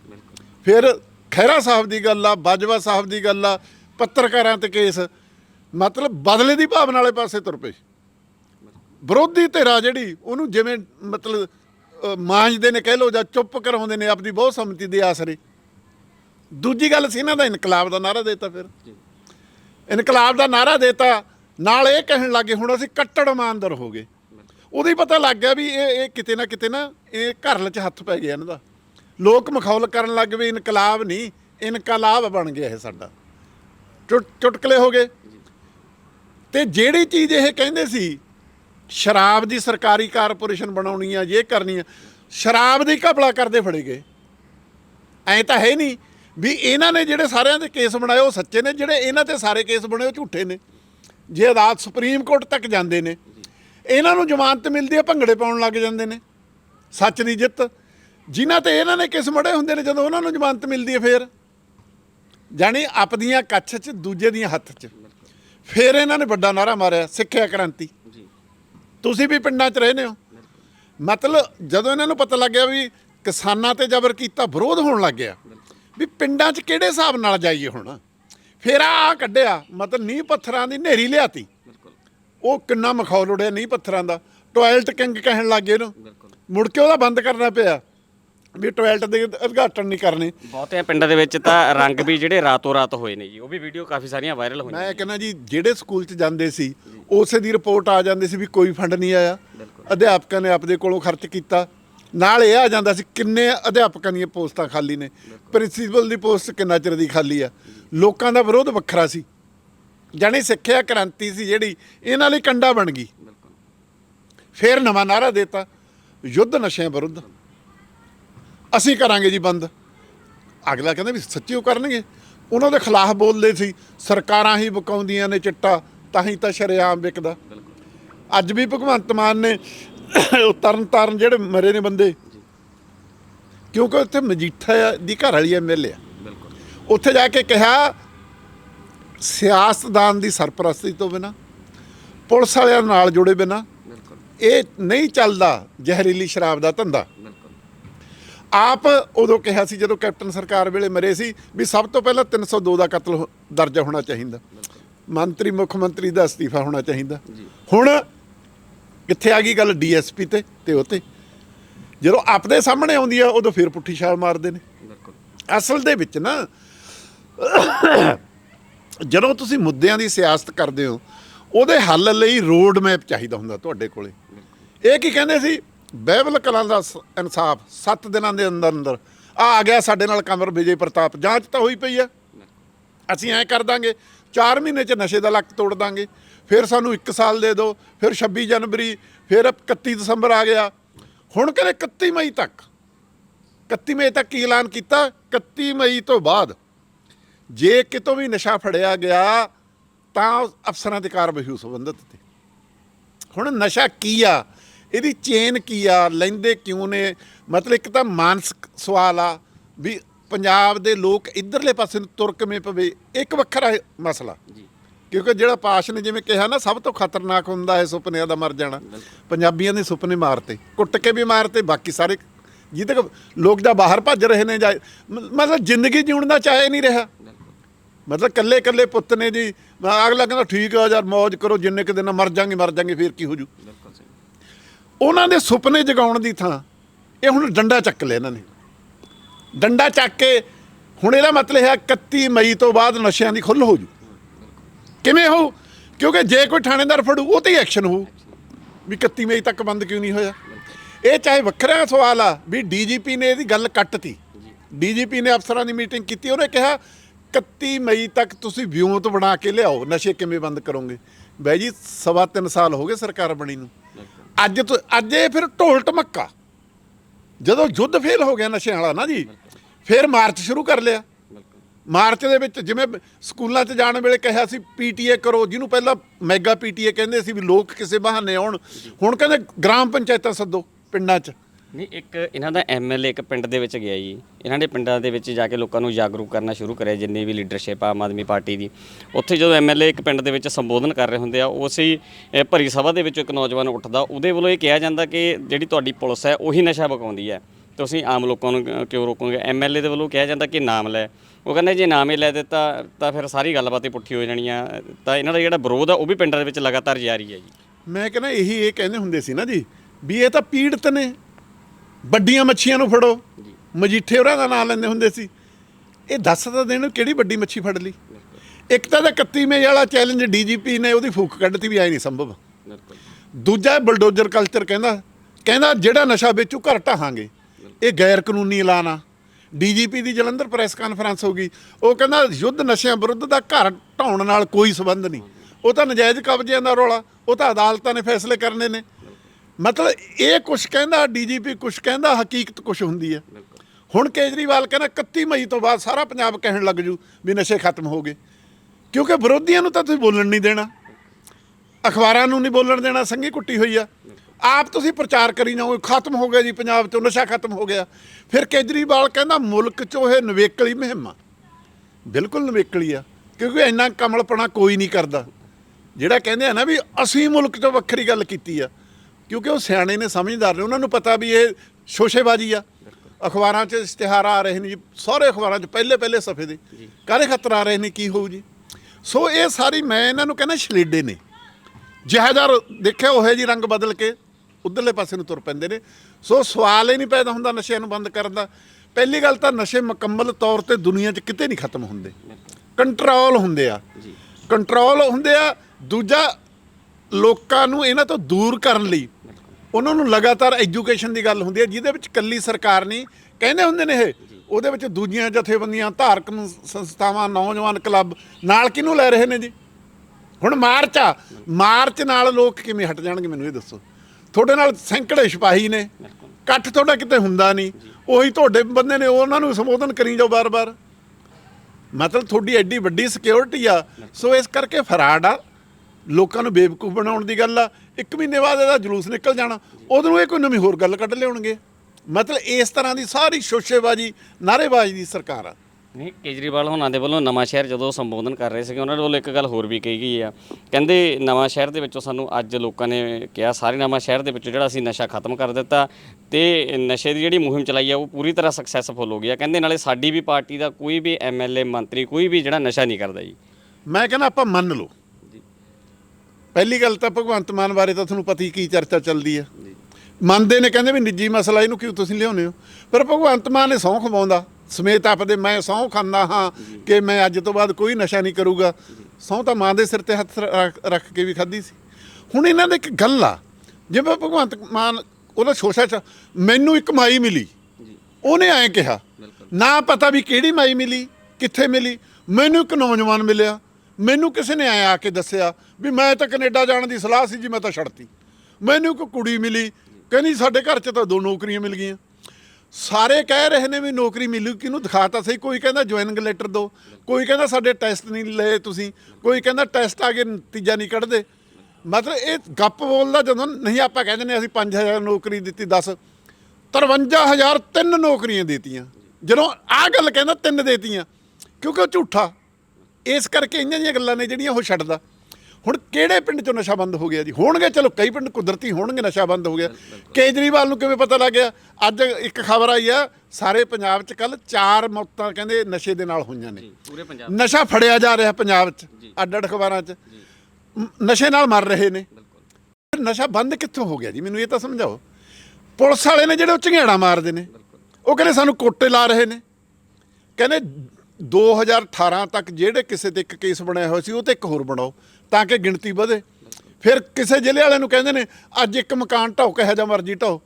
ਫਿਰ ਖਹਿਰਾ ਸਾਹਿਬ ਦੀ ਗੱਲ ਆ ਬਾਜਵਾ ਸਾਹਿਬ ਦੀ ਗੱਲ ਆ ਪੱਤਰਕਾਰਾਂ ਤੇ ਕੇਸ। ਮਤਲਬ ਬਦਲੇ ਦੀ ਭਾਵਨਾ ਵਾਲੇ ਪਾਸੇ ਤੁਰ ਪਏ। ਵਿਰੋਧੀ ਧਿਰਾ ਜਿਹੜੀ ਉਹਨੂੰ ਜਿਵੇਂ ਮਤਲਬ ਮਾਂਜਦੇ ਨੇ ਕਹਿ ਲੋ ਜਾਂ ਚੁੱਪ ਕਰਾਉਂਦੇ ਨੇ ਆਪਣੀ ਬਹੁਤ ਸੰਮਤੀ ਦੇ ਆਸਰੇ। ਦੂਜੀ ਗੱਲ ਸੀ ਇਹਨਾਂ ਦਾ ਇਨਕਲਾਬ ਦਾ ਨਾਰਾ ਦੇਤਾ ਫਿਰ। ਇਨਕਲਾਬ ਦਾ ਨਾਰਾ ਦੇਤਾ ਨਾਲ ਇਹ ਕਹਿਣ ਲੱਗੇ ਹੁਣ ਅਸੀਂ ਕੱਟੜ ਇਮਾਨਦਾਰ ਹੋ ਗਏ। ਉਦੋਂ ਹੀ ਪਤਾ ਲੱਗ ਗਿਆ ਵੀ ਇਹ ਇਹ ਕਿਤੇ ਨਾ ਕਿਤੇ ਨਾ ਇਹ ਘਰ ਚ ਹੱਥ ਪੈ ਗਿਆ ਇਹਨਾਂ ਦਾ। ਲੋਕ ਮਖੌਲ ਕਰਨ ਲੱਗ ਪਏ ਇਨਕਲਾਬ ਨਹੀਂ, ਇਨਕਲਾਬ ਬਣ ਗਿਆ ਇਹ ਸਾਡਾ। ਚੁਟ- ਚੁਟਕਲੇ ਹੋ ਗਏ। ਤੇ ਜਿਹੜੀ ਚੀਜ਼ ਇਹ ਕਹਿੰਦੇ ਸੀ, ਸ਼ਰਾਬ ਦੀ ਸਰਕਾਰੀ ਕਾਰਪੋਰੇਸ਼ਨ ਬਣਾਉਣੀ ਆ ਇਹ ਕਰਨੀ ਆ, ਸ਼ਰਾਬ ਦੀ ਘਪਲਾ ਕਰਦੇ ਫੜੇ ਗਏ। ਐ ਤਾਂ ਹੈ ਨਹੀਂ ਵੀ ਇਹਨਾਂ ਨੇ ਜਿਹੜੇ ਸਾਰਿਆਂ ਦੇ ਕੇਸ ਬਣਾਏ, ਉਹ ਸੱਚੇ ਨੇ, ਜਿਹੜੇ ਇਹਨਾਂ ਤੇ ਸਾਰੇ ਕੇਸ ਬਣੇ, ਉਹ ਝੂਠੇ ਨੇ। ਜੇ ਅਦਾਲਤ ਸੁਪਰੀਮ ਕੋਰਟ ਤੱਕ ਜਾਂਦੇ ਨੇ, ਇਹਨਾਂ ਨੂੰ ਜ਼ਮਾਨਤ ਮਿਲਦੀ ਹੈ ਭੰਗੜੇ ਪਾਉਣ ਲੱਗ ਜਾਂਦੇ ਨੇ। ਸੱਚ ਦੀ ਜਿੱਤ। ਜਿਨ੍ਹਾਂ ਤੇ ਇਹਨਾਂ ਨੇ ਕਿਸ ਮੜੇ ਹੁੰਦੇ ਨੇ ਜਦੋਂ ਉਹਨਾਂ ਨੂੰ ਜ਼ਮਾਨਤ ਮਿਲਦੀ ਹੈ ਫੇਰ? ਜਾਣੀ ਆਪਦੀਆਂ ਕੱਛ 'ਚ ਦੂਜੇ ਦੀਆਂ ਹੱਥ 'ਚ। ਫੇਰ ਇਹਨਾਂ ਨੇ ਵੱਡਾ ਨਾਰਾ ਮਾਰਿਆ ਸਿੱਖਿਆ ਕ੍ਰਾਂਤੀ। ਜੀ। ਤੁਸੀਂ ਵੀ ਪਿੰਡਾਂ 'ਚ ਰਹਿੰਦੇ ਹੋ। ਮਤਲਬ ਜਦੋਂ ਇਹਨਾਂ ਨੂੰ ਪਤਾ ਲੱਗਿਆ ਵੀ ਕਿਸਾਨਾਂ ਤੇ ਜ਼ਬਰ ਕੀਤਾ ਵਿਰੋਧ ਹੋਣ ਲੱਗ ਗਿਆ ਵੀ ਪਿੰਡਾਂ 'ਚ ਕਿਹੜੇ ਹਿਸਾਬ ਨਾਲ ਜਾਈਏ ਹੁਣ? ਫਿਰ ਆ ਕੱਢਿਆ ਮਤਲਬ ਨੀਂਹ ਪੱਥਰਾਂ ਦੀ ਨੇਰੀ ਲਿਆਤੀ। ਉਹ ਕਿੰਨਾ ਮਖੌਲ ਉੜਿਆ ਨੀਂਹ ਪੱਥਰਾਂ ਦਾ। ਟਾਇਲਟ ਕਿੰਗ ਕਹਿਣ ਲੱਗੇ ਇਹਨੂੰ। ਮੁੜ ਕੇ ਉਹਦਾ ਬੰਦ ਕਰਨਾ ਪਿਆ। ਵੀ ਟਾਇਲਟ ਦੇ ਉਦਘਾਟਨ ਨਹੀਂ ਕਰਨੇ। ਬਹੁਤਿਆਂ ਪਿੰਡਾਂ ਦੇ ਵਿੱਚ ਤਾਂ ਰੰਗ ਵੀ ਜਿਹੜੇ ਰਾਤੋਂ ਰਾਤ ਹੋਏ ਨੇ ਜੀ ਉਹ ਵੀ ਵੀਡੀਓ ਕਾਫੀ ਸਾਰੀਆਂ ਵਾਇਰਲ ਹੋਈਆਂ ਮੈਂ ਕਹਿੰਦਾ ਜੀ ਜਿਹੜੇ ਸਕੂਲ 'ਚ ਜਾਂਦੇ ਸੀ ਉਸੇ ਦੀ ਰਿਪੋਰਟ ਆ ਜਾਂਦੀ ਸੀ ਵੀ ਕੋਈ ਫੰਡ ਨਹੀਂ ਆਇਆ। ਅਧਿਆਪਕਾਂ ਨੇ ਆਪਦੇ ਕੋਲੋਂ ਖਰਚ ਕੀਤਾ। ਨਾਲ ਇਹ ਆ ਜਾਂਦਾ ਸੀ ਕਿੰਨੇ ਅਧਿਆਪਕਾਂ ਦੀਆਂ ਪੋਸਟਾਂ ਖਾਲੀ ਨੇ। ਪ੍ਰਿੰਸੀਪਲ ਦੀ ਪੋਸਟ ਕਿੰਨਾ ਚਿਰ ਦੀ ਖਾਲੀ ਆ। ਲੋਕਾਂ ਦਾ ਵਿਰੋਧ ਵੱਖਰਾ ਸੀ। ਜਾਣੀ ਸਿੱਖਿਆ ਕ੍ਰਾਂਤੀ ਸੀ ਜਿਹੜੀ ਇਹਨਾਂ ਲਈ ਕੰਡਾ ਬਣ ਗਈ। ਫੇਰ ਨਵਾਂ ਨਾਰਾ ਦੇਤਾ। ਯੁੱਧ ਨਸ਼ਿਆਂ ਵਿਰੁੱਧ। ਅਸੀਂ ਕਰਾਂਗੇ ਜੀ ਬੰਦ। ਅਗਲਾ ਕਹਿੰਦਾ ਵੀ ਸੱਚੀ ਉਹ ਕਰਨਗੇ। ਉਹਨਾਂ ਦੇ ਖਿਲਾਫ ਬੋਲਦੇ ਸੀ, ਸਰਕਾਰਾਂ ਹੀ ਬਕਾਉਂਦੀਆਂ ਨੇ ਚਿੱਟਾ, ਤਾਂ ਹੀ ਤਾਂ ਸ਼ਰੇਆਮ ਵਿਕਦਾ। ਅੱਜ ਵੀ ਭਗਵੰਤ ਮਾਨ ਨੇ ਉਹ ਤਰਨ ਤਾਰਨ ਜਿਹੜੇ ਮਰੇ ਨੇ ਬੰਦੇ, ਕਿਉਂਕਿ ਉੱਥੇ ਮਜੀਠਾ ਦੀ ਘਰ ਵਾਲੀ ਐਮਐਲਏ ਆ। ਉੱਥੇ ਜਾ ਕੇ ਕਿਹਾ, ਸਿਆਸਤਦਾਨ ਦੀ ਸਰਪ੍ਰਸਤੀ ਤੋਂ ਬਿਨਾ, ਪੁਲਿਸ ਵਾਲਿਆਂ ਨਾਲ ਜੁੜੇ ਬਿਨਾ, ਇਹ ਨਹੀਂ ਚੱਲਦਾ ਜ਼ਹਿਰੀਲੀ ਸ਼ਰਾਬ ਦਾ ਧੰਦਾ। ਆਪ ਉਦੋਂ ਕਿਹਾ ਸੀ ਜਦੋਂ ਕੈਪਟਨ ਸਰਕਾਰ ਵੇਲੇ ਮਰੇ ਸੀ ਵੀ ਸਭ ਤੋਂ ਪਹਿਲਾਂ 302 ਦਾ ਕਤਲ ਦਰਜ ਹੋਣਾ ਚਾਹੀਦਾ। ਮੰਤਰੀ ਮੁੱਖ ਮੰਤਰੀ ਦਾ ਅਸਤੀਫਾ ਹੋਣਾ ਚਾਹੀਦਾ। ਹੁਣ ਕਿੱਥੇ ਆ ਗਈ ਗੱਲ ਡੀਐਸਪੀ ਤੇ ਤੇ ਉਹ ਤੇ? ਜਦੋਂ ਆਪਦੇ ਸਾਹਮਣੇ ਆਉਂਦੀ ਆ ਉਦੋਂ ਫਿਰ ਪੁੱਠੀ ਛਾਲ ਮਾਰਦੇ ਨੇ। ਅਸਲ ਦੇ ਵਿੱਚ ਨਾ ਜਦੋਂ ਤੁਸੀਂ ਮੁੱਦਿਆਂ ਦੀ ਸਿਆਸਤ ਕਰਦੇ ਹੋ ਉਹਦੇ ਹੱਲ ਲਈ ਰੋਡ ਮੈਪ ਚਾਹੀਦਾ ਹੁੰਦਾ ਤੁਹਾਡੇ ਕੋਲੇ। ਇਹ ਕੀ ਕਹਿੰਦੇ ਸੀ? ਬਹਿਬਲ ਕਲਾਂ ਦਾ ਸ- ਇਨਸਾਫ 7 ਦਿਨਾਂ ਦੇ ਅੰਦਰ ਅੰਦਰ। ਆ ਆ ਗਿਆ ਸਾਡੇ ਨਾਲ ਕਮਰ ਵਿਜੇ ਪ੍ਰਤਾਪ, ਜਾਂਚ ਤਾਂ ਹੋਈ ਪਈ ਆ। ਅਸੀਂ ਐ ਕਰ ਦਾਂਗੇ 4 ਮਹੀਨੇ ਚ ਨਸ਼ੇ ਦਾ ਲੱਕ ਤੋੜ ਦਾਂਗੇ, ਫਿਰ ਸਾਨੂੰ 1 ਸਾਲ ਦੇ ਦਿਓ, ਫਿਰ 26 ਜਨਵਰੀ, ਫਿਰ 31 ਦਸੰਬਰ ਆ ਗਿਆ। ਹੁਣ ਕਹਿੰਦੇ 31 ਮਈ ਤੱਕ। 31 ਮਈ ਤੱਕ ਕੀ ਐਲਾਨ ਕੀਤਾ? 31 ਮਈ ਤੋਂ ਬਾਅਦ ਜੇ ਕਿਤੋਂ ਵੀ ਨਸ਼ਾ ਫੜਿਆ ਗਿਆ, ਤਾਂ ਅਫਸਰਾਂ ਤੇ ਕਾਰਵਾਈ ਹੋ ਸੰਬੰਧਤ ਤੇ। ਹੁਣ ਨਸ਼ਾ ਕੀ ਆ? ਇਹਦੀ ਚੇਨ ਕੀ ਆ? ਲੈਂਦੇ ਕਿਉਂ ਨੇ? ਮਤਲਬ ਇੱਕ ਤਾਂ ਮਾਨਸਿਕ ਸਵਾਲ ਆ ਵੀ ਪੰਜਾਬ ਦੇ ਲੋਕ ਇਧਰਲੇ ਪਾਸੇ ਨੂੰ ਤੁਰ ਕਿਵੇਂ ਪਵੇ? ਇੱਕ ਵੱਖਰਾ ਮਸਲਾ। ਜੀ। ਕਿਉਂਕਿ ਜਿਹੜਾ ਪਾਸ਼ ਨੇ ਜਿਵੇਂ ਕਿਹਾ ਨਾ ਸਭ ਤੋਂ ਖਤਰਨਾਕ ਹੁੰਦਾ ਹੈ ਸੁਪਨਿਆਂ ਦਾ ਮਰ ਜਾਣਾ। ਪੰਜਾਬੀਆਂ ਦੇ ਸੁਪਨੇ ਮਾਰਤੇ ਕੁੱਟ ਕੇ ਵੀ ਮਾਰਤੇ ਬਾਕੀ ਸਾਰੇ ਜਿਹਦੇ ਲੋਕ ਜਾਂ ਬਾਹਰ ਭੱਜ ਰਹੇ ਨੇ ਜਾਂ ਮਤਲਬ ਜ਼ਿੰਦਗੀ ਜਿਉਣ ਦਾ ਚਾਹੇ ਨਹੀਂ ਰਿਹਾ। ਮਤਲਬ ਕੱਲੇ ਕੱਲੇ ਪੁੱਤ ਨੇ ਜੀ ਅਗਲਾ ਕਹਿੰਦਾ ਠੀਕ ਆ ਯਾਰ ਮौज ਕਰੋ ਜਿੰਨੇ ਕੁ ਦਿਨ ਮਰ ਜਾਾਂਗੇ ਮਰ ਜਾਾਂਗੇ ਫੇਰ ਕੀ ਹੋ ਜੂ? ਬਿਲਕੁਲ ਸਹੀ। ਉਹਨਾਂ ਦੇ ਸੁਪਨੇ ਜਗਾਉਣ ਦੀ ਥਾਂ, ਇਹ ਹੁਣ ਡੰਡਾ ਚੱਕ ਲਿਆ ਇਹਨਾਂ ਨੇ। ਡੰਡਾ ਚੱਕ ਕੇ ਹੁਣ ਇਹਦਾ ਮਤਲਬ ਹੈ 31 ਮਈ ਤੋਂ ਬਾਅਦ ਨਸ਼ਿਆਂ ਦੀ ਖੁੱਲ੍ਹ ਹੋ ਜੂ। ਕਿਵੇਂ ਹੋ ਕਿਉਂਕਿ ਜੇ ਕੋਈ ਥਾਣੇਦਾਰ ਫੜੂ, ਉਹ ਤੇ ਹੀ ਐਕਸ਼ਨ ਹੋਊ। ਵੀ 31 ਮਈ ਤੱਕ ਬੰਦ ਕਿਉਂ ਨਹੀਂ ਹੋਇਆ? ਇਹ ਚਾਹੇ ਵੱਖਰਾ ਸਵਾਲ ਆ ਵੀ ਡੀਜੀਪੀ ਨੇ ਇਹਦੀ ਗੱਲ ਕੱਟਤੀ। ਡੀਜੀਪੀ ਨੇ ਅਫਸਰਾਂ ਦੀ ਮੀਟਿੰਗ ਕੀਤੀ, ਉਹਨੇ ਕਿਹਾ 31 ਮਈ ਤੱਕ ਤੁਸੀਂ ਵਿਉਂਤ ਬਣਾ ਕੇ ਲਿਆਓ, ਨਸ਼ੇ ਕਿਵੇਂ ਬੰਦ ਕਰੋਗੇ? ਬਾਈ ਜੀ, ਸਵਾ ਤਿੰਨ ਸਾਲ ਹੋ ਗਏ ਸਰਕਾਰ ਬਣੀ ਨੂੰ। ਅੱਜ ਤੋਂ ਅੱਜ ਇਹ ਫਿਰ ਢੋਲ ਟਮੱਕਾ। ਜਦੋਂ ਯੁੱਧ ਫੇਲ ਹੋ ਗਿਆ ਨਸ਼ਿਆਂ ਵਾਲਾ ਨਾ ਜੀ, ਫਿਰ ਮਾਰਚ ਸ਼ੁਰੂ ਕਰ ਲਿਆ। ਮਾਰਚ ਦੇ ਵਿੱਚ ਜਿਵੇਂ ਸਕੂਲਾਂ 'ਚ ਜਾਣ ਵੇਲੇ ਕਿਹਾ ਸੀ, ਪੀਟੀਏ ਕਰੋ, ਜਿਹਨੂੰ ਪਹਿਲਾਂ ਮੈਗਾ ਪੀਟੀਏ ਕਹਿੰਦੇ ਸੀ ਵੀ ਲੋਕ ਕਿਸੇ ਬਹਾਨੇ ਆਉਣ। ਹੁਣ ਕਹਿੰਦੇ ਗ੍ਰਾਮ ਪੰਚਾਇਤਾਂ ਸੱਦੋ ਪਿੰਡਾਂ 'ਚ। ਨਹੀਂ ਇੱਕ ਇਹਨਾਂ ਦਾ ਐਮਐਲਏ ਇੱਕ ਪਿੰਡ ਦੇ ਵਿੱਚ ਗਿਆ ਜੀ। ਇਹਨਾਂ ਨੇ ਪਿੰਡਾਂ ਦੇ ਵਿੱਚ ਜਾ ਕੇ ਲੋਕਾਂ ਨੂੰ ਜਾਗਰੂਕ ਕਰਨਾ ਸ਼ੁਰੂ ਕਰਿਆ ਜਿੰਨੀ ਵੀ ਲੀਡਰਸ਼ਿਪ ਆਮ ਆਦਮੀ ਪਾਰਟੀ ਦੀ। ਉੱਥੇ ਜਦੋਂ ਐਮਐਲਏ ਇੱਕ ਪਿੰਡ ਦੇ ਵਿੱਚ ਸੰਬੋਧਨ ਕਰ ਰਹੇ ਹੁੰਦੇ ਆ ਉਸੇ ਅ, ਭਰੀ ਸਭਾ ਦੇ ਵਿੱਚੋਂ ਇੱਕ ਨੌਜਵਾਨ ਉੱਠਦਾ। ਉਹਦੇ ਵੱਲੋਂ ਇਹ ਕਿਹਾ ਜਾਂਦਾ ਕਿ ਜਿਹੜੀ ਤੁਹਾਡੀ ਪੁਲਿਸ ਹੈ ਉਹੀ ਨਸ਼ਾ ਬਕਾਉਂਦੀ ਹੈ। ਤੁਸੀਂ ਆਮ ਲੋਕਾਂ ਨੂੰ ਕਿਉਂ ਰੋਕੋਗੇ? ਐਮਐਲਏ ਦੇ ਵੱਲੋਂ ਕਿਹਾ ਜਾਂਦਾ ਕਿ ਨਾਮ ਲੈ। ਉਹ ਕਹਿੰਦੇ ਜੇ ਨਾਮ ਹੀ ਲੈ ਦਿੱਤਾ ਤਾਂ ਫਿਰ ਸਾਰੀ ਗੱਲਬਾਤ ਹੀ ਪੁੱਠੀ ਹੋ ਜਾਣੀ ਆ। ਤਾਂ ਇਹਨਾਂ ਦਾ ਜਿਹੜਾ ਵਿਰੋਧ ਆ ਉਹ ਵੀ ਪਿੰਡਾਂ ਦੇ ਵਿੱਚ ਲਗਾਤਾਰ ਜਾਰੀ ਹੈ ਜੀ। ਮੈਂ ਕਹਿੰਦਾ ਇਹੀ ਇਹ ਕਹਿੰਦੇ ਹੁੰਦੇ ਸੀ ਨਾ ਜੀ ਵੀ ਇਹ ਤਾਂ ਪੀੜਤ ਨੇ। ਵੱਡੀਆਂ ਮੱਛੀਆਂ ਨੂੰ ਫੜੋ। ਮਜੀਠੇ ਉਹਨਾਂ ਦਾ ਨਾਮ ਲੈਂਦੇ ਹੁੰਦੇ ਸੀ। ਇਹ ਦੱਸ ਤਾਂ ਦੇਣ ਕਿਹੜੀ ਵੱਡੀ ਮੱਛੀ ਫੜ ਲਈ। ਇੱਕ ਤਾਂ ਦਾ 31 ਮਈ ਵਾਲਾ ਚੈਲੰਜ ਡੀਜੀਪੀ ਨੇ ਉਹਦੀ ਫੂਕ ਕੱਢਤੀ ਵੀ ਆਈ ਨਹੀਂ ਸੰਭਵ। ਦੂਜਾ ਬਲਡੋਜ਼ਰ ਕਲਚਰ ਕਹਿੰਦਾ ਕਹਿੰਦਾ ਜਿਹੜਾ ਨਸ਼ਾ ਵੇਚੂ ਘਰ ਢਾਹਾਂਗੇ। ਇਹ ਗੈਰ ਕਾਨੂੰਨੀ ਐਲਾਨ ਆ। ਡੀਜੀਪੀ ਦੀ ਜਲੰਧਰ ਪ੍ਰੈਸ ਕਾਨਫਰੰਸ ਹੋ ਗਈ। ਉਹ ਕਹਿੰਦਾ ਯੁੱਧ ਨਸ਼ਿਆਂ ਵਿਰੁੱਧ ਦਾ ਘਰ ਢਾਉਣ ਨਾਲ ਕੋਈ ਸਬੰਧ ਨਹੀਂ। ਉਹ ਤਾਂ ਨਜਾਇਜ਼ ਕਬਜ਼ਿਆਂ ਦਾ ਰੌਲਾ। ਉਹ ਤਾਂ ਅਦਾਲਤਾਂ ਨੇ ਫੈਸਲੇ ਕਰਨੇ ਨੇ। ਮਤਲਬ ਇਹ ਕੁਝ ਕਹਿੰਦਾ, ਡੀਜੀਪੀ ਕੁਝ ਕਹਿੰਦਾ, ਹਕੀਕਤ ਕੁਝ ਹੁੰਦੀ ਹੈ। ਹੁਣ ਕੇਜਰੀਵਾਲ ਕਹਿੰਦਾ 31 ਮਈ ਤੋਂ ਬਾਅਦ ਸਾਰਾ ਪੰਜਾਬ ਕਹਿਣ ਲੱਗ ਜੂ ਵੀ ਨਸ਼ੇ ਖਤਮ ਹੋ ਗਏ। ਕਿਉਂਕਿ ਵਿਰੋਧੀਆਂ ਨੂੰ ਤਾਂ ਤੁਸੀਂ ਬੋਲਣ ਨਹੀਂ ਦੇਣਾ। ਅਖਬਾਰਾਂ ਨੂੰ ਨਹੀਂ ਬੋਲਣ ਦੇਣਾ ਸੰਗੀ ਕੁੱਟੀ ਹੋਈ ਆ। ਆਪ ਤੁਸੀਂ ਪ੍ਰਚਾਰ ਕਰੀ ਜਾਓਗੇ, ਖਤਮ ਹੋ ਗਿਆ ਜੀ ਪੰਜਾਬ ਚੋਂ, ਨਸ਼ਾ ਖਤਮ ਹੋ ਗਿਆ। ਫਿਰ ਕੇਜਰੀਵਾਲ ਕਹਿੰਦਾ ਮੁਲਕ ਚੋਂ ਇਹ ਨਵੇਕਲੀ ਮੁਹਿੰਮ। ਆ ਬਿਲਕੁਲ ਨਵੇਕਲੀ ਆ, ਕਿਉਂਕਿ ਇੰਨਾ ਕਮਲਪਣਾ ਕੋਈ ਨਹੀਂ ਕਰਦਾ। ਜਿਹੜਾ ਕਹਿੰਦੇ ਆ ਨਾ ਵੀ ਅਸੀਂ ਮੁਲਕ 'ਚੋਂ ਵੱਖਰੀ ਗੱਲ ਕੀਤੀ ਆ ਕਿਉਂਕਿ ਉਹ ਸਿਆਣੇ ਨੇ ਸਮਝਦਾਰ ਨੇ ਉਹਨਾਂ ਨੂੰ ਪਤਾ ਵੀ ਇਹ ਸ਼ੋਸ਼ੇਬਾਜ਼ੀ ਆ। ਅਖਬਾਰਾਂ 'ਚ ਇਸ਼ਤਿਹਾਰ ਆ ਰਹੇ ਨੇ ਜੀ ਸਾਰੇ ਅਖਬਾਰਾਂ 'ਚ ਪਹਿਲੇ ਪਹਿਲੇ ਸਫੇ ਦੇ। ਕਾਹਦੇ ਖਤਰ ਆ ਰਹੇ ਨੇ ਕੀ ਹੋਊ ਜੀ? ਸੋ ਇਹ ਸਾਰੀ ਮੈਂ ਇਹਨਾਂ ਨੂੰ ਕਹਿੰਦਾ ਛਲੇਡੇ ਨੇ। ਜਹਦਰ ਦੇਖਿਆ ਉਹ ਜੀ ਰੰਗ ਬਦਲ ਕੇ ਉਧਰਲੇ ਪਾਸੇ ਨੂੰ ਤੁਰ ਪੈਂਦੇ ਨੇ। ਸੋ ਸਵਾਲ ਹੀ ਨਹੀਂ ਪੈਦਾ ਹੁੰਦਾ ਨਸ਼ਿਆਂ ਨੂੰ ਬੰਦ ਕਰਨ ਦਾ। ਪਹਿਲੀ ਗੱਲ ਤਾਂ ਨਸ਼ੇ ਮੁਕੰਮਲ ਤੌਰ ਤੇ ਦੁਨੀਆ 'ਚ ਕਿਤੇ ਨਹੀਂ ਖਤਮ ਹੁੰਦੇ। ਕੰਟਰੋਲ ਹੁੰਦੇ ਆ। ਕੰਟਰੋਲ ਹੁੰਦੇ ਆ। ਦੂਜਾ ਲੋਕਾਂ ਨੂੰ ਇਹਨਾਂ ਤੋਂ ਦੂਰ ਕਰਨ ਲਈ ਉਹਨਾਂ ਨੂੰ ਲਗਾਤਾਰ ਐਜੂਕੇਸ਼ਨ ਦੀ ਗੱਲ ਹੁੰਦੀ ਹੈ, ਜਿਹਦੇ ਵਿੱਚ ਕੱਲੀ ਸਰਕਾਰ ਨਹੀਂ, ਕਹਿੰਦੇ ਹੁੰਦੇ ਨੇ ਇਹ, ਉਹਦੇ ਵਿੱਚ ਦੂਜੀਆਂ ਜਥੇਬੰਦੀਆਂ, ਧਾਰਕ ਸੰਸਥਾਵਾਂ, ਨੌਜਵਾਨ ਕਲੱਬ ਨਾਲ ਕਿਹਨੂੰ ਲੈ ਰਹੇ ਨੇ ਜੀ? ਹੁਣ ਮਾਰਚ ਆ, ਮਾਰਚ ਨਾਲ ਲੋਕ ਕਿਵੇਂ ਹਟ ਜਾਣਗੇ ਮੈਨੂੰ ਇਹ ਦੱਸੋ? ਤੁਹਾਡੇ ਨਾਲ ਸੈਂਕੜੇ ਸਿਪਾਹੀ ਨੇ, ਇਕੱਠ ਤੁਹਾਡਾ ਕਿਤੇ ਹੁੰਦਾ ਨਹੀਂ, ਉਹੀ ਤੁਹਾਡੇ ਬੰਦੇ ਨੇ, ਉਹਨਾਂ ਨੂੰ ਸੰਬੋਧਨ ਕਰੀ ਜਾਓ ਬਾਰ-ਬਾਰ। ਮਤਲਬ ਤੁਹਾਡੀ ਐਡੀ ਵੱਡੀ ਸਿਕਿਉਰਿਟੀ ਆ, ਸੋ ਇਸ ਕਰਕੇ ਫਰਾਡ ਆ ਲੋਕਾਂ ਨੂੰ ਬੇਵਕੂਫ ਬਣਾਉਣ ਦੀ ਗੱਲ ਆ। ਇੱਕ ਮਹੀਨੇ ਬਾਅਦ ਇਹਦਾ ਜਲੂਸ ਨਿਕਲ ਜਾਣਾ। ਉਦੋਂ ਇਹ ਕੋਈ ਨਵੀਂ ਹੋਰ ਗੱਲ ਕੱਢ ਲਿਆਉਣਗੇ। ਮਤਲਬ ਇਸ ਤਰ੍ਹਾਂ ਦੀ ਸਾਰੀ ਸ਼ੋਸ਼ੇਬਾਜ਼ੀ ਨਾਅਰੇਬਾਜ਼ੀ ਦੀ ਸਰਕਾਰ ਆ। ਨਹੀਂ ਕੇਜਰੀਵਾਲ ਹੋਣਾ ਦੇ ਵੱਲੋਂ ਨਵਾਂ ਸ਼ਹਿਰ ਜਦੋਂ ਸੰਬੋਧਨ ਕਰ ਰਹੇ ਸੀਗੇ ਉਹਨਾਂ ਦੇ ਵੱਲੋਂ ਇੱਕ ਗੱਲ ਹੋਰ ਵੀ ਕਹੀ ਗਈ ਆ। ਕਹਿੰਦੇ ਨਵਾਂ ਸ਼ਹਿਰ ਦੇ ਵਿੱਚੋਂ ਸਾਨੂੰ ਅੱਜ ਲੋਕਾਂ ਨੇ ਕਿਹਾ ਸਾਰੇ ਨਵਾਂ ਸ਼ਹਿਰ ਦੇ ਵਿੱਚੋਂ ਜਿਹੜਾ ਅਸੀਂ ਨਸ਼ਾ ਖਤਮ ਕਰ ਦਿੱਤਾ ਤੇ ਨਸ਼ੇ ਦੀ ਜਿਹੜੀ ਮੁਹਿੰਮ ਚਲਾਈ ਆ ਉਹ ਪੂਰੀ ਤਰ੍ਹਾਂ ਸਕਸੈਸਫੁਲ ਹੋ ਗਈ ਆ। ਕਹਿੰਦੇ ਨਾਲੇ ਸਾਡੀ ਵੀ ਪਾਰਟੀ ਦਾ ਕੋਈ ਵੀ ਐਮਐਲਏ ਮੰਤਰੀ ਕੋਈ ਵੀ ਜਿਹੜਾ ਨਸ਼ਾ ਨਹੀਂ ਕਰਦਾ ਜੀ। ਮੈਂ ਕਹਿੰਦਾ ਆਪਾਂ ਮੰਨ ਲਓ। ਪਹਿਲੀ ਗੱਲ ਤਾਂ ਭਗਵੰਤ ਮਾਨ ਬਾਰੇ ਤਾਂ ਤੁਹਾਨੂੰ ਪਤਾ ਹੀ ਕੀ ਚਰਚਾ ਚੱਲਦੀ ਆ। ਮੰਨਦੇ ਨੇ ਕਹਿੰਦੇ ਵੀ ਨਿੱਜੀ ਮਸਲਾ ਇਹਨੂੰ ਕਿਉਂ ਤੁਸੀਂ ਲਿਆਉਂਦੇ ਹੋ? ਪਰ ਭਗਵੰਤ ਮਾਨ ਨੇ ਸਹੁੰ ਖਵਾਉਂਦਾ। ਸਮੇਤ ਆਪਦੇ ਮੈਂ ਸਹੁੰ ਖਾਂਦਾ ਹਾਂ ਕਿ ਮੈਂ ਅੱਜ ਤੋਂ ਬਾਅਦ ਕੋਈ ਨਸ਼ਾ ਨਹੀਂ ਕਰੂਗਾ। ਸਹੁੰ ਤਾਂ ਮਾਂ ਦੇ ਸਿਰ ਤੇ ਹੱਥ ਰੱਖ- ਕੇ ਵੀ ਖਾਧੀ ਸੀ। ਹੁਣ ਇਹਨਾਂ ਦੇ ਇੱਕ ਗੱਲ ਆ ਜਿਵੇਂ ਭਗਵੰਤ ਮਾਨ ਉਹਦਾ ਸ਼ੋਸ਼ਾ ਚ ਮੈਨੂੰ ਇੱਕ ਮਾਈ ਮਿਲੀ। ਉਹਨੇ ਐਂ ਕਿਹਾ ਨਾ ਪਤਾ ਵੀ ਕਿਹੜੀ ਮਾਈ ਮਿਲੀ ਕਿੱਥੇ ਮਿਲੀ। ਮੈਨੂੰ ਇੱਕ ਨੌਜਵਾਨ ਮਿਲਿਆ। ਮੈਨੂੰ ਕਿਸੇ ਨੇ ਐਂ ਆ ਕੇ ਦੱਸਿਆ ਵੀ ਮੈਂ ਤਾਂ ਕੈਨੇਡਾ ਜਾਣ ਦੀ ਸਲਾਹ ਸੀ ਜੀ, ਮੈਂ ਤਾਂ ਛੱਡਤੀ। ਮੈਨੂੰ ਇੱਕ ਕੁੜੀ ਮਿਲੀ, ਕਹਿੰਦੀ ਸਾਡੇ ਘਰ 'ਚ ਤਾਂ ਦੋ ਨੌਕਰੀਆਂ ਮਿਲ ਗਈਆਂ। ਸਾਰੇ ਕਹਿ ਰਹੇ ਨੇ ਵੀ ਨੌਕਰੀ ਮਿਲੂ, ਕਿਹਨੂੰ ਦਿਖਾਤਾ ਸਹੀ? ਕੋਈ ਕਹਿੰਦਾ ਜੁਆਇਨਿੰਗ ਲੈਟਰ ਦਿਓ ਕੋਈ ਕਹਿੰਦਾ ਸਾਡੇ ਟੈਸਟ ਨਹੀਂ ਲਏ ਤੁਸੀਂ, ਕੋਈ ਕਹਿੰਦਾ ਟੈਸਟ ਆ ਕੇ ਨਤੀਜਾ ਨਹੀਂ ਕੱਢਦੇ। ਮਤਲਬ ਇਹ ਗੱਪ ਬੋਲਦਾ ਜਦੋਂ ਨਹੀਂ, ਆਪਾਂ ਕਹਿੰਦੇ ਨੇ ਅਸੀਂ 5000 ਨੌਕਰੀ ਦਿੱਤੀ 10 53000 ਤਿੰਨ ਨੌਕਰੀਆਂ ਦਿੱਤੀਆਂ। ਜਦੋਂ ਆਹ ਗੱਲ ਕਹਿੰਦਾ ਤਿੰਨ ਦੇਤੀਆਂ, ਕਿਉਂਕਿ ਉਹ ਝੂਠਾ। ਇਸ ਕਰਕੇ ਇੰਨੀਆਂ ਜਿਹੀਆਂ ਗੱਲਾਂ ਨੇ ਜਿਹੜੀਆਂ ਉਹ ਛੱਡਦਾ। ਹੁਣ ਕਿਹੜੇ ਪਿੰਡ ਚੋਂ ਨਸ਼ਾ ਬੰਦ ਹੋ ਗਿਆ ਜੀ? ਹੋਣਗੇ ਚਲੋ ਕਈ ਪਿੰਡ ਕੁਦਰਤੀ ਹੋਣਗੇ ਨਸ਼ਾ ਬੰਦ ਹੋ ਗਿਆ। ਕੇਜਰੀਵਾਲ ਨੂੰ ਕਿਵੇਂ ਪਤਾ ਲੱਗ ਗਿਆ? ਅੱਜ ਇੱਕ ਖਬਰ ਆਈ ਆ ਸਾਰੇ ਪੰਜਾਬ 'ਚ ਕੱਲ ਚਾਰ ਮੌਤਾਂ ਕਹਿੰਦੇ ਨਸ਼ੇ ਦੇ ਨਾਲ ਹੋਈਆਂ ਨੇ। ਪੂਰੇ ਪੰਜਾਬ ਨਸ਼ਾ ਫੜਿਆ ਜਾ ਰਿਹਾ ਪੰਜਾਬ 'ਚ ਅੱਡ ਅੱਡ ਅਖਬਾਰਾਂ 'ਚ। ਨਸ਼ੇ ਨਾਲ ਮਰ ਰਹੇ ਨੇ। ਨਸ਼ਾ ਬੰਦ ਕਿੱਥੋਂ ਹੋ ਗਿਆ ਜੀ? ਮੈਨੂੰ ਇਹ ਤਾਂ ਸਮਝਾਓ। ਪੁਲਿਸ ਵਾਲੇ ਨੇ ਜਿਹੜੇ ਉਹ ਝੰਗੇੜਾ ਮਾਰਦੇ ਨੇ। ਉਹ ਕਹਿੰਦੇ ਸਾਨੂੰ ਕੋਟੇ ਲਾ ਰਹੇ ਨੇ। ਕਹਿੰਦੇ 2018 ਤੱਕ ਜਿਹੜੇ ਕਿਸੇ ਤੇ ਇੱਕ ਕੇਸ ਬਣਿਆ ਹੋਇਆ ਸੀ, ਉਹ ਤੇ ਇੱਕ ਹੋਰ ਬਣਾਓ ਤਾਂ ਕਿ ਗਿਣਤੀ ਵਧੇ। ਫਿਰ ਕਿਸੇ ਜ਼ਿਲ੍ਹੇ ਵਾਲਿਆਂ ਨੂੰ ਕਹਿੰਦੇ ਨੇ, ਅੱਜ ਇੱਕ ਮਕਾਨ ਢਾਓ, ਕਿਹੋ ਜਿਹਾ ਮਰਜ਼ੀ ਢਾਓ।